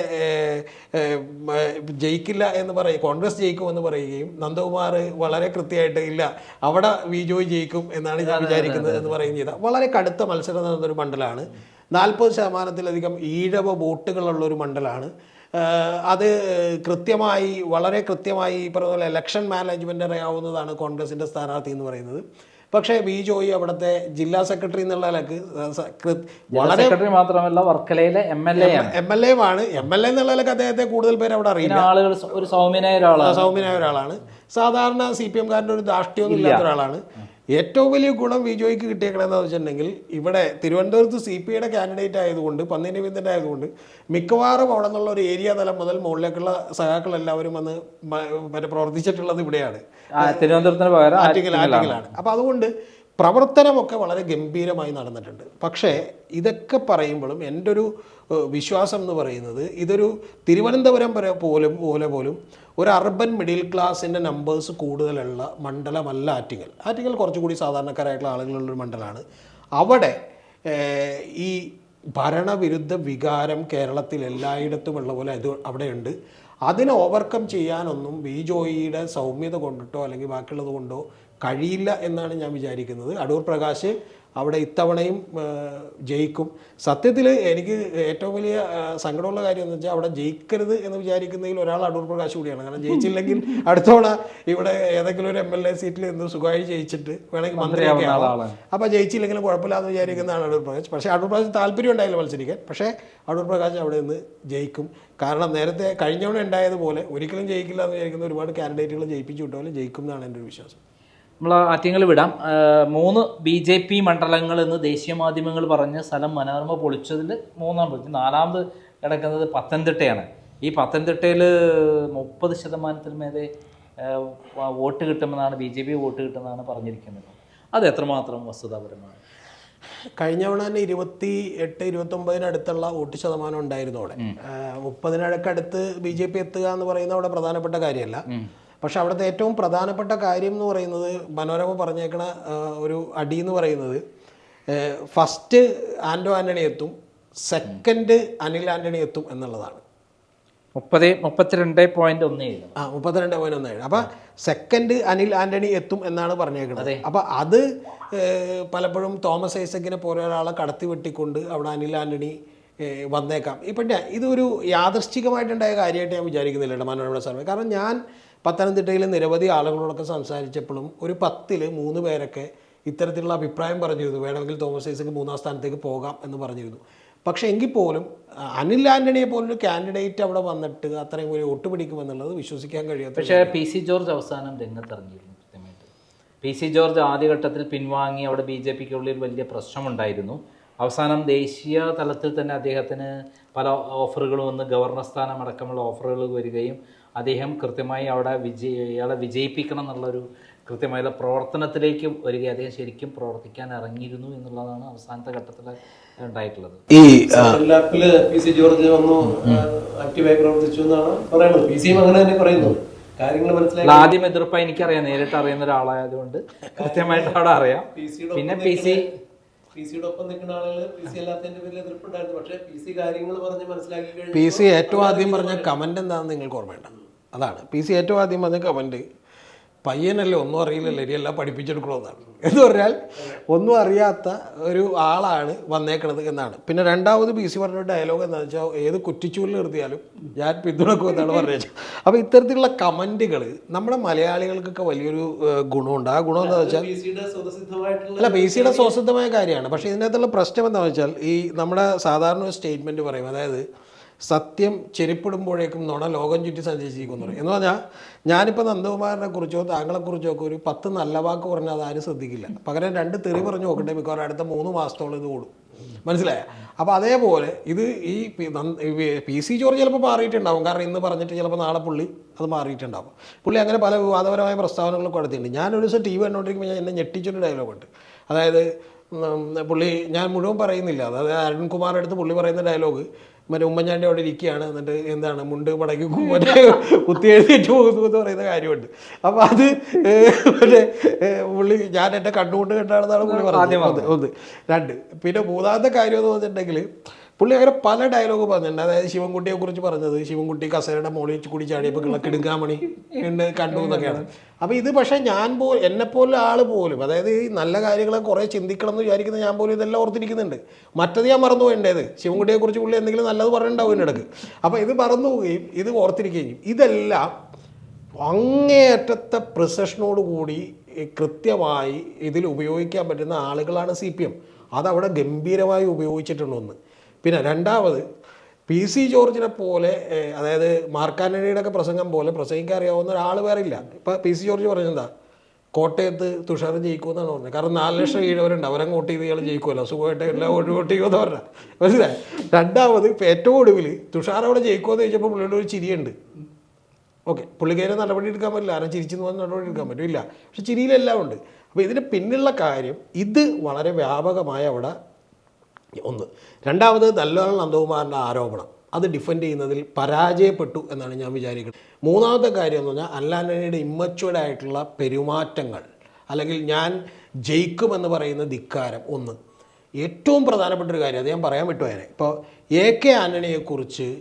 ജയിക്കില്ല എന്ന് പറയും കോൺഗ്രസ് ജയിക്കുമെന്ന് പറയുകയും നന്ദകുമാർ വളരെ കൃത്യമായിട്ട് ഇല്ല അവിടെ വി ജോയ് ജയിക്കും എന്നാണ് ഞാൻ വിചാരിക്കുന്നത് എന്ന് പറയുകയും ചെയ്ത വളരെ കടുത്ത മത്സരം നടന്നൊരു മണ്ഡലമാണ്. നാൽപ്പത് ശതമാനത്തിലധികം ഈഴവ വോട്ടുകളുള്ള ഒരു മണ്ഡലമാണ്. അത് കൃത്യമായി വളരെ കൃത്യമായി ഈ പറഞ്ഞ പോലെ ഇലക്ഷൻ മാനേജ്മെന്റ് അറിയാവുന്നതാണ് കോൺഗ്രസിന്റെ സ്ഥാനാർത്ഥി എന്ന് പറയുന്നത്. പക്ഷേ ബി ജോയി അവിടുത്തെ ജില്ലാ സെക്രട്ടറി എന്നുള്ള നിലയ്ക്ക് വളരെ സെക്രട്ടറി മാത്രമല്ല വർക്കലയിലെ M L A M L A ആണ് എം എൽ എ എന്നുള്ള നിലയ്ക്ക് അദ്ദേഹത്തെ കൂടുതൽ പേര് അവിടെ അറിയില്ല. ആളുകൾ ഒരു സൗമ്യനായ ഒരാളാണ്. സൗമ്യനായ ഒരാളാണ്. സാധാരണ സി പി എംകാരന്റെ ഒരു ധാർഷ്ട്യമൊന്നും ഇല്ലാത്ത ഒരാളാണ്. ഏറ്റവും വലിയ ഗുണം വിജോയ്ക്ക് കിട്ടിയേക്കണമെന്ന് വെച്ചിട്ടുണ്ടെങ്കിൽ ഇവിടെ തിരുവനന്തപുരത്ത് സി പി ഐയുടെ കാൻഡിഡേറ്റ് ആയതുകൊണ്ട് പന്നിന്റെ വിന്ദന്റെ ആയതുകൊണ്ട് മിക്കവാറും അവിടെ നിന്നുള്ള ഒരു ഏരിയ തലം മുതൽ മുകളിലേക്കുള്ള സഹാക്കൾ എല്ലാവരും വന്ന് മറ്റേ പ്രവർത്തിച്ചിട്ടുള്ളത് ഇവിടെയാണ്. തിരുവനന്തപുരത്തിന് പകരം ആറ്റിങ്ങൽ ആറ്റിങ്ങലാണ്. അപ്പോൾ അതുകൊണ്ട് പ്രവർത്തനമൊക്കെ വളരെ ഗംഭീരമായി നടന്നിട്ടുണ്ട്. പക്ഷേ ഇതൊക്കെ പറയുമ്പോഴും എന്റെ ഒരു വിശ്വാസം എന്ന് പറയുന്നത് ഇതൊരു തിരുവനന്തപുരം വരെ പോലും പോലെ പോലും ഒരു അർബൻ മിഡിൽ ക്ലാസ്സിന്റെ നമ്പേഴ്സ് കൂടുതലുള്ള മണ്ഡലമല്ല ആറ്റിങ്ങൽ. ആറ്റിങ്ങൽ കുറച്ചുകൂടി സാധാരണക്കാരായിട്ടുള്ള ആളുകളുള്ളൊരു മണ്ഡലമാണ് അവിടെ ഈ ഭരണവിരുദ്ധ വികാരം കേരളത്തിൽ എല്ലായിടത്തും ഉള്ള പോലെ അത് അവിടെയുണ്ട്. അതിനെ ഓവർകം ചെയ്യാനൊന്നും ബി ജോയിയുടെ സൗമ്യത കൊണ്ടിട്ടോ അല്ലെങ്കിൽ ബാക്കിയുള്ളത് കൊണ്ടോ കഴിയില്ല എന്നാണ് ഞാൻ വിചാരിക്കുന്നത്. അടൂർ പ്രകാശ് അവിടെ ഇത്തവണയും ജയിക്കും. സത്യത്തിൽ എനിക്ക് ഏറ്റവും വലിയ സങ്കടമുള്ള കാര്യം എന്ന് വെച്ചാൽ അവിടെ ജയിക്കരുത് എന്ന് വിചാരിക്കുന്നതിൽ ഒരാൾ അടൂർ പ്രകാശ് കൂടിയാണ്. കാരണം ജയിച്ചില്ലെങ്കിൽ അടുത്തവണ ഇവിടെ ഏതെങ്കിലും ഒരു എം എൽ എ സീറ്റിൽ നിന്ന് സുഖമായി ജയിച്ചിട്ട് വേണമെങ്കിൽ മന്ത്രിയൊക്കെ അപ്പൊ ആളാണ്. അപ്പോൾ ജയിച്ചില്ലെങ്കിലും കുഴപ്പമില്ലാന്ന് വിചാരിക്കുന്നതാണ് അടൂർ പ്രകാശ്. പക്ഷേ അടൂർ പ്രകാശ് താല്പര്യം ഉണ്ടായില്ല മത്സരിക്കാൻ. പക്ഷേ അടൂർ പ്രകാശ് അവിടെ നിന്ന് ജയിക്കും. കാരണം നേരത്തെ കഴിഞ്ഞവണ ഉണ്ടായതുപോലെ ഒരിക്കലും ജയിക്കില്ല എന്ന് വിചാരിക്കുന്ന ഒരുപാട് കാൻഡിഡേറ്റുകൾ ജയിപ്പിച്ചു വിട്ടാലും ജയിക്കും എന്നാണ് എന്റെ ഒരു വിശ്വാസം. നമ്മൾ ആറ്റിങ്ങൾ വിടാം. മൂന്ന് ബി ജെ പി മണ്ഡലങ്ങൾ എന്ന് ദേശീയ മാധ്യമങ്ങൾ പറഞ്ഞ സ്ഥലം മനോരമ പൊളിച്ചതിൽ മൂന്നാം പൊളിച്ചു. നാലാമത് കിടക്കുന്നത് പത്തനംതിട്ടയാണ്. ഈ പത്തനംതിട്ടയിൽ മുപ്പത് ശതമാനത്തിന് മേലെ വോട്ട് കിട്ടുമെന്നാണ് ബി ജെ പി വോട്ട് കിട്ടുമെന്നാണ് പറഞ്ഞിരിക്കുന്നത്. അത് എത്രമാത്രം വസ്തുതാപരമാണ്? കഴിഞ്ഞ തവണ തന്നെ ഇരുപത്തി എട്ട് ഇരുപത്തൊമ്പതിനടുത്തുള്ള വോട്ട് ശതമാനം ഉണ്ടായിരുന്നു അവിടെ. മുപ്പതിനടുക്കടുത്ത് ബി ജെ പി എത്തുക എന്ന് പറയുന്നത് അവിടെ പ്രധാനപ്പെട്ട കാര്യമല്ല. പക്ഷെ അവിടുത്തെ ഏറ്റവും പ്രധാനപ്പെട്ട കാര്യം എന്ന് പറയുന്നത് മനോരമ പറഞ്ഞേക്കണ ഒരു അടി എന്ന് പറയുന്നത് ഫസ്റ്റ് ആൻഡോ ആന്റണി എത്തും സെക്കൻഡ് അനിൽ ആന്റണി എത്തും എന്നുള്ളതാണ്. മുപ്പത് മുപ്പത്തിരണ്ട് പോയിന്റ് ഒന്ന് ഏഴ്. ആ മുപ്പത്തിരണ്ട് പോയിന്റ് ഒന്ന് ഏഴ്. അപ്പം സെക്കൻഡ് അനിൽ ആന്റണി എത്തും എന്നാണ് പറഞ്ഞേക്കുന്നത് അപ്പം അത് പലപ്പോഴും തോമസ് ഐസക്കിനെ പോലെ ഒരാളെ കടത്തി വെട്ടിക്കൊണ്ട് അവിടെ അനിൽ ആന്റണി വന്നേക്കാം. ഇപ്പം ഇതൊരു യാദൃശ്ചികമായിട്ടുണ്ടായ കാര്യമായിട്ട് ഞാൻ വിചാരിക്കുന്നില്ല കേട്ടോ മനോരമ സർവേ കാരണം ഞാൻ പത്തനംതിട്ടയിൽ നിരവധി ആളുകളോടൊക്കെ സംസാരിച്ചപ്പോഴും ഒരു പത്തിൽ മൂന്ന് പേരൊക്കെ ഇത്തരത്തിലുള്ള അഭിപ്രായം പറഞ്ഞിരുന്നു. വേണമെങ്കിൽ തോമസ് ഐസക്ക് മൂന്നാം സ്ഥാനത്തേക്ക് പോകാം എന്ന് പറഞ്ഞിരുന്നു. പക്ഷേ എങ്കിൽ പോലും അനിൽ ആന്റണിയെ പോലൊരു കാൻഡിഡേറ്റ് അവിടെ വന്നിട്ട് അത്രയും ഒരു വോട്ട് പിടിക്കുമെന്നുള്ളത് വിശ്വസിക്കാൻ കഴിയാത്ത പക്ഷേ പി സി ജോർജ് അവസാനം രംഗത്തിറങ്ങിയിരുന്നു കൃത്യമായിട്ട്. പി സി ജോർജ് ആദ്യഘട്ടത്തിൽ പിൻവാങ്ങി അവിടെ ബി ജെ പിക്കുള്ളിൽ വലിയ പ്രശ്നമുണ്ടായിരുന്നു. അവസാനം ദേശീയ തലത്തിൽ തന്നെ അദ്ദേഹത്തിന് പല ഓഫറുകളും വന്ന് ഗവർണർ സ്ഥാനം അടക്കമുള്ള ഓഫറുകൾ വരികയും അദ്ദേഹം കൃത്യമായി അവിടെ വിജയ ഇയാളെ വിജയിപ്പിക്കണം എന്നുള്ളൊരു കൃത്യമായുള്ള പ്രവർത്തനത്തിലേക്ക് വരിക അദ്ദേഹം ശരിക്കും പ്രവർത്തിക്കാൻ ഇറങ്ങിയിരുന്നു എന്നുള്ളതാണ് അവസാനത്തെ ഘട്ടത്തിൽ ഉണ്ടായിട്ടുള്ളത്. ഈ ലാപ്പിൽ പി സി ജോർജ് വന്നു ആക്റ്റീവായി പ്രവർത്തിച്ചു എന്നാണ് പറയുന്നത്. പി സിയും അങ്ങനെ തന്നെ പറയുന്നു. കാര്യങ്ങൾ മനസ്സിലാക്കി ആദ്യം എതിർപ്പ എനിക്കറിയാം. നേരിട്ട് അറിയുന്ന ഒരാളായതുകൊണ്ട് കൃത്യമായിട്ട് അവിടെ അറിയാം. പിന്നെ പി സി പി സിയുടെ ഒപ്പം നിൽക്കുന്ന ആളുകൾ പി സി അല്ലാത്തതിന്റെ പേരിൽ എതിർപ്പുണ്ടായിരുന്നു. പക്ഷേ പി സി കാര്യങ്ങൾ പറഞ്ഞ് മനസ്സിലാക്കി കഴിഞ്ഞു പി സി ഏറ്റവും ആദ്യം പറഞ്ഞ കമന്റ് എന്താണെന്ന് നിങ്ങൾക്ക് ഓർമ്മയുണ്ട്? അതാണ്. പി സി ഏറ്റവും ആദ്യം വന്ന കമന്റ് പയ്യനല്ലേ ഒന്നും അറിയില്ലല്ലോ ഇനിയെല്ലാം പഠിപ്പിച്ചെടുക്കണമെന്നാണ് എന്ന് പറഞ്ഞാൽ ഒന്നും അറിയാത്ത ഒരു ആളാണ് വന്നേക്കണത് എന്നാണ്. പിന്നെ രണ്ടാമത് പി സി പറഞ്ഞ ഡയലോഗ് എന്താണെന്ന് വെച്ചാൽ ഏത് കുറ്റിച്ചൂലിൽ നിർത്തിയാലും ഞാൻ പിന്തുണക്കും എന്നാണ് പറഞ്ഞത്. അപ്പോൾ ഇത്തരത്തിലുള്ള കമന്റുകൾ നമ്മുടെ മലയാളികൾക്കൊക്കെ വലിയൊരു ഗുണമുണ്ട്. ആ ഗുണം എന്താണെന്ന് വെച്ചാൽ അല്ല പി സിയുടെ സ്വസിദ്ധമായ കാര്യമാണ്. പക്ഷേ ഇതിനകത്തുള്ള പ്രശ്നം എന്താണെന്ന് വെച്ചാൽ ഈ നമ്മുടെ സാധാരണ ഒരു സ്റ്റേറ്റ്മെന്റ് പറയും അതായത് സത്യം ചെരിപ്പിടുമ്പോഴേക്കും നുണ ലോകം ചുറ്റി സഞ്ചരിച്ചിരിക്കുന്നു എന്ന് പറഞ്ഞാൽ ഞാനിപ്പോൾ നന്ദകുമാറിനെ കുറിച്ചോ താങ്കളെ കുറിച്ചോ ഒക്കെ ഒരു പത്ത് നല്ല വാക്ക് പറഞ്ഞാൽ അതാരും ശ്രദ്ധിക്കില്ല. പകരം രണ്ട് തെറി പറഞ്ഞു നോക്കട്ടെ മിക്കവാറും അടുത്ത മൂന്ന് മാസത്തോളം ഇത് കൂടും. മനസ്സിലായ? അപ്പോൾ അതേപോലെ ഇത് ഈ പി- സി ജോർജ് ചിലപ്പോൾ മാറിയിട്ടുണ്ടാവും. കാരണം ഇന്ന് പറഞ്ഞിട്ട് ചിലപ്പോൾ നാളെ പുള്ളി അത് മാറിയിട്ടുണ്ടാവും. പുള്ളി അങ്ങനെ പല വിവാദപരമായ പ്രസ്താവനകളൊക്കെ നടത്തിയിട്ടുണ്ട്. ഞാനൊരു ദിവസം ടി വി കണ്ടുകൊണ്ടിരിക്കുമ്പോൾ ഞാൻ എന്നെ ഞെട്ടിച്ചൊരു ഡയലോഗുണ്ട് അതായത് പുള്ളി ഞാൻ മുഴുവൻ പറയുന്നില്ല. അതായത് അരുൺകുമാറിന്റെ അടുത്ത് പുള്ളി പറയുന്ന ഡയലോഗ് മറ്റേ ഉമ്മൻചാണ്ടി അവിടെ ഇരിക്കുകയാണ്. എന്നിട്ട് എന്താണ് മുണ്ട് പടക്കി മറ്റേ കുത്തി എഴുതിയിട്ട് പോകുന്നു എന്ന് പറയുന്ന കാര്യമുണ്ട്. അപ്പം അത് മറ്റേ പുള്ളി ഞാൻ എന്റെ കണ്ണുകൊണ്ട് കണ്ടാണെന്നാണ് പുള്ളി പറഞ്ഞത്. ഒന്ന് രണ്ട്. പിന്നെ മൂന്നാമത്തെ കാര്യം എന്ന് പറഞ്ഞിട്ടുണ്ടെങ്കിൽ പുള്ളി അങ്ങനെ പല ഡയലോഗ് പറഞ്ഞിട്ടുണ്ട്. അതായത് ശിവൻകുട്ടിയെ കുറിച്ച് പറഞ്ഞത്. ശിവൻകുട്ടി കസേരയുടെ മുകളിൽ കൂടി ചാടിയപ്പോൾ മണി ഉണ്ട് കണ്ടു എന്നൊക്കെയാണ്. അപ്പോൾ ഇത് പക്ഷേ ഞാൻ പോ എന്നെപ്പോലെ ആൾ പോലും അതായത് ഈ നല്ല കാര്യങ്ങളെ കുറേ ചിന്തിക്കണം എന്ന് വിചാരിക്കുന്ന ഞാൻ പോലും ഇതെല്ലാം ഓർത്തിരിക്കുന്നുണ്ട്. മറ്റത് ഞാൻ മറന്നു പോകേണ്ടത് ശിവൻകുട്ടിയെ കുറിച്ച് പുള്ളി എന്തെങ്കിലും നല്ലത് പറയണ്ടാവും എന്റെ ഇടയ്ക്ക്. അപ്പോൾ ഇത് മറന്നു പോവുകയും ഇത് ഓർത്തിരിക്കുകയും ഇതെല്ലാം അങ്ങേയറ്റത്തെ പ്രിസഷനോട് കൂടി കൃത്യമായി ഇതിൽ ഉപയോഗിക്കാൻ പറ്റുന്ന ആളുകളാണ് സി പി എം. അതവിടെ ഗംഭീരമായി ഉപയോഗിച്ചിട്ടുണ്ട് ഒന്ന്. പിന്നെ രണ്ടാമത് പി സി ജോർജിനെ പോലെ അതായത് മാർക്കാനഡിയുടെ ഒക്കെ പ്രസംഗം പോലെ പ്രസംഗിക്കാൻ അറിയാവുന്ന ഒരാൾ വേറെ ഇല്ല. ഇപ്പം പി സി ജോർജ് പറഞ്ഞെന്താ കോട്ടയത്ത് തുഷാരം ജയിക്കുമെന്നാണ് പറഞ്ഞത്. കാരണം നാല് ലക്ഷം ഈഴവരുണ്ട്. അവരെ വോട്ട് ചെയ്ത് ഇയാൾ ജയിക്കുമല്ലോ സുഖമായിട്ട് എല്ലാം വോട്ട് വോട്ട് ചെയ്യുമെന്ന് മനസ്സിലായി? രണ്ടാമത് ഏറ്റവും ഒടുവിൽ തുഷാർ അവിടെ ജയിക്കുമെന്ന് ചോദിച്ചപ്പോൾ പുള്ളിയുടെ ഒരു ചിരിയുണ്ട്. ഓക്കെ. പുള്ളിക്കാരെ നടപടി എടുക്കാൻ പറ്റില്ല. ആരും ചിരിച്ചെന്ന് പറഞ്ഞ് നടപടി എടുക്കാൻ പറ്റില്ല. പക്ഷെ ചിരിയിലെല്ലാം ഉണ്ട്. അപ്പോൾ ഇതിന് പിന്നിലുള്ള കാര്യം ഇത് വളരെ വ്യാപകമായ അവിടെ ഒന്ന്. രണ്ടാമത് നല്ലോണം നന്ദകുമാറിന്റെ ആരോപണം. അത് ഡിഫെൻഡ് ചെയ്യുന്നതിൽ പരാജയപ്പെട്ടു എന്നാണ് ഞാൻ വിചാരിക്കുന്നത്. മൂന്നാമത്തെ കാര്യം എന്ന് പറഞ്ഞാൽ അല്ലാനയുടെ ആയിട്ടുള്ള പെരുമാറ്റങ്ങൾ അല്ലെങ്കിൽ ഞാൻ ജയിക്കുമെന്ന് പറയുന്ന ധിക്കാരം ഒന്ന്. ഏറ്റവും പ്രധാനപ്പെട്ട ഒരു കാര്യം അത് ഞാൻ പറയാൻ വിട്ടുപോയനെ ഇപ്പോൾ എ കെ ആന്റണിയെക്കുറിച്ച്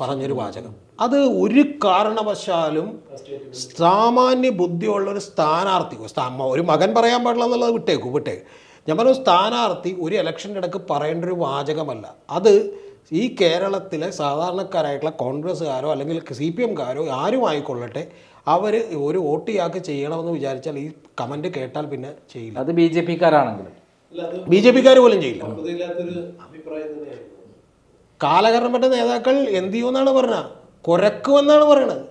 പറഞ്ഞൊരു വാചകം. അത് ഒരു കാരണവശാലും സാമാന്യ ബുദ്ധിയുള്ള ഒരു സ്ഥാനാർത്ഥി സ്ഥാ- ഒരു മകൻ പറയാൻ പാടില്ല എന്നുള്ളത് വിട്ടേക്കും വിട്ടേക്ക്. ഞാൻ പറഞ്ഞു സ്ഥാനാർത്ഥി ഒരു ഇലക്ഷന്റെ ഇടയ്ക്ക് പറയേണ്ട ഒരു വാചകമല്ല. അത് ഈ കേരളത്തിലെ സാധാരണക്കാരായിട്ടുള്ള കോൺഗ്രസ്സുകാരോ അല്ലെങ്കിൽ സി പി എംകാരോ ആരും ആയിക്കൊള്ളട്ടെ അവർ ഒരു വോട്ട് ഇയാൾക്ക് ചെയ്യണമെന്ന് വിചാരിച്ചാൽ ഈ കമന്റ് കേട്ടാൽ പിന്നെ ചെയ്യില്ല. അത് ബി ജെ പിക്കാരാണെങ്കിലും. ബി ജെ പിക്കാർ പോലും ചെയ്യില്ല. കാലഘട്ടം പറ്റുന്ന തന്നെയായിരുന്നു. നേതാക്കൾ എന്ത് ചെയ്യുമെന്നാണ് പറഞ്ഞത് കുരക്കുമെന്നാണ് പറയണത്.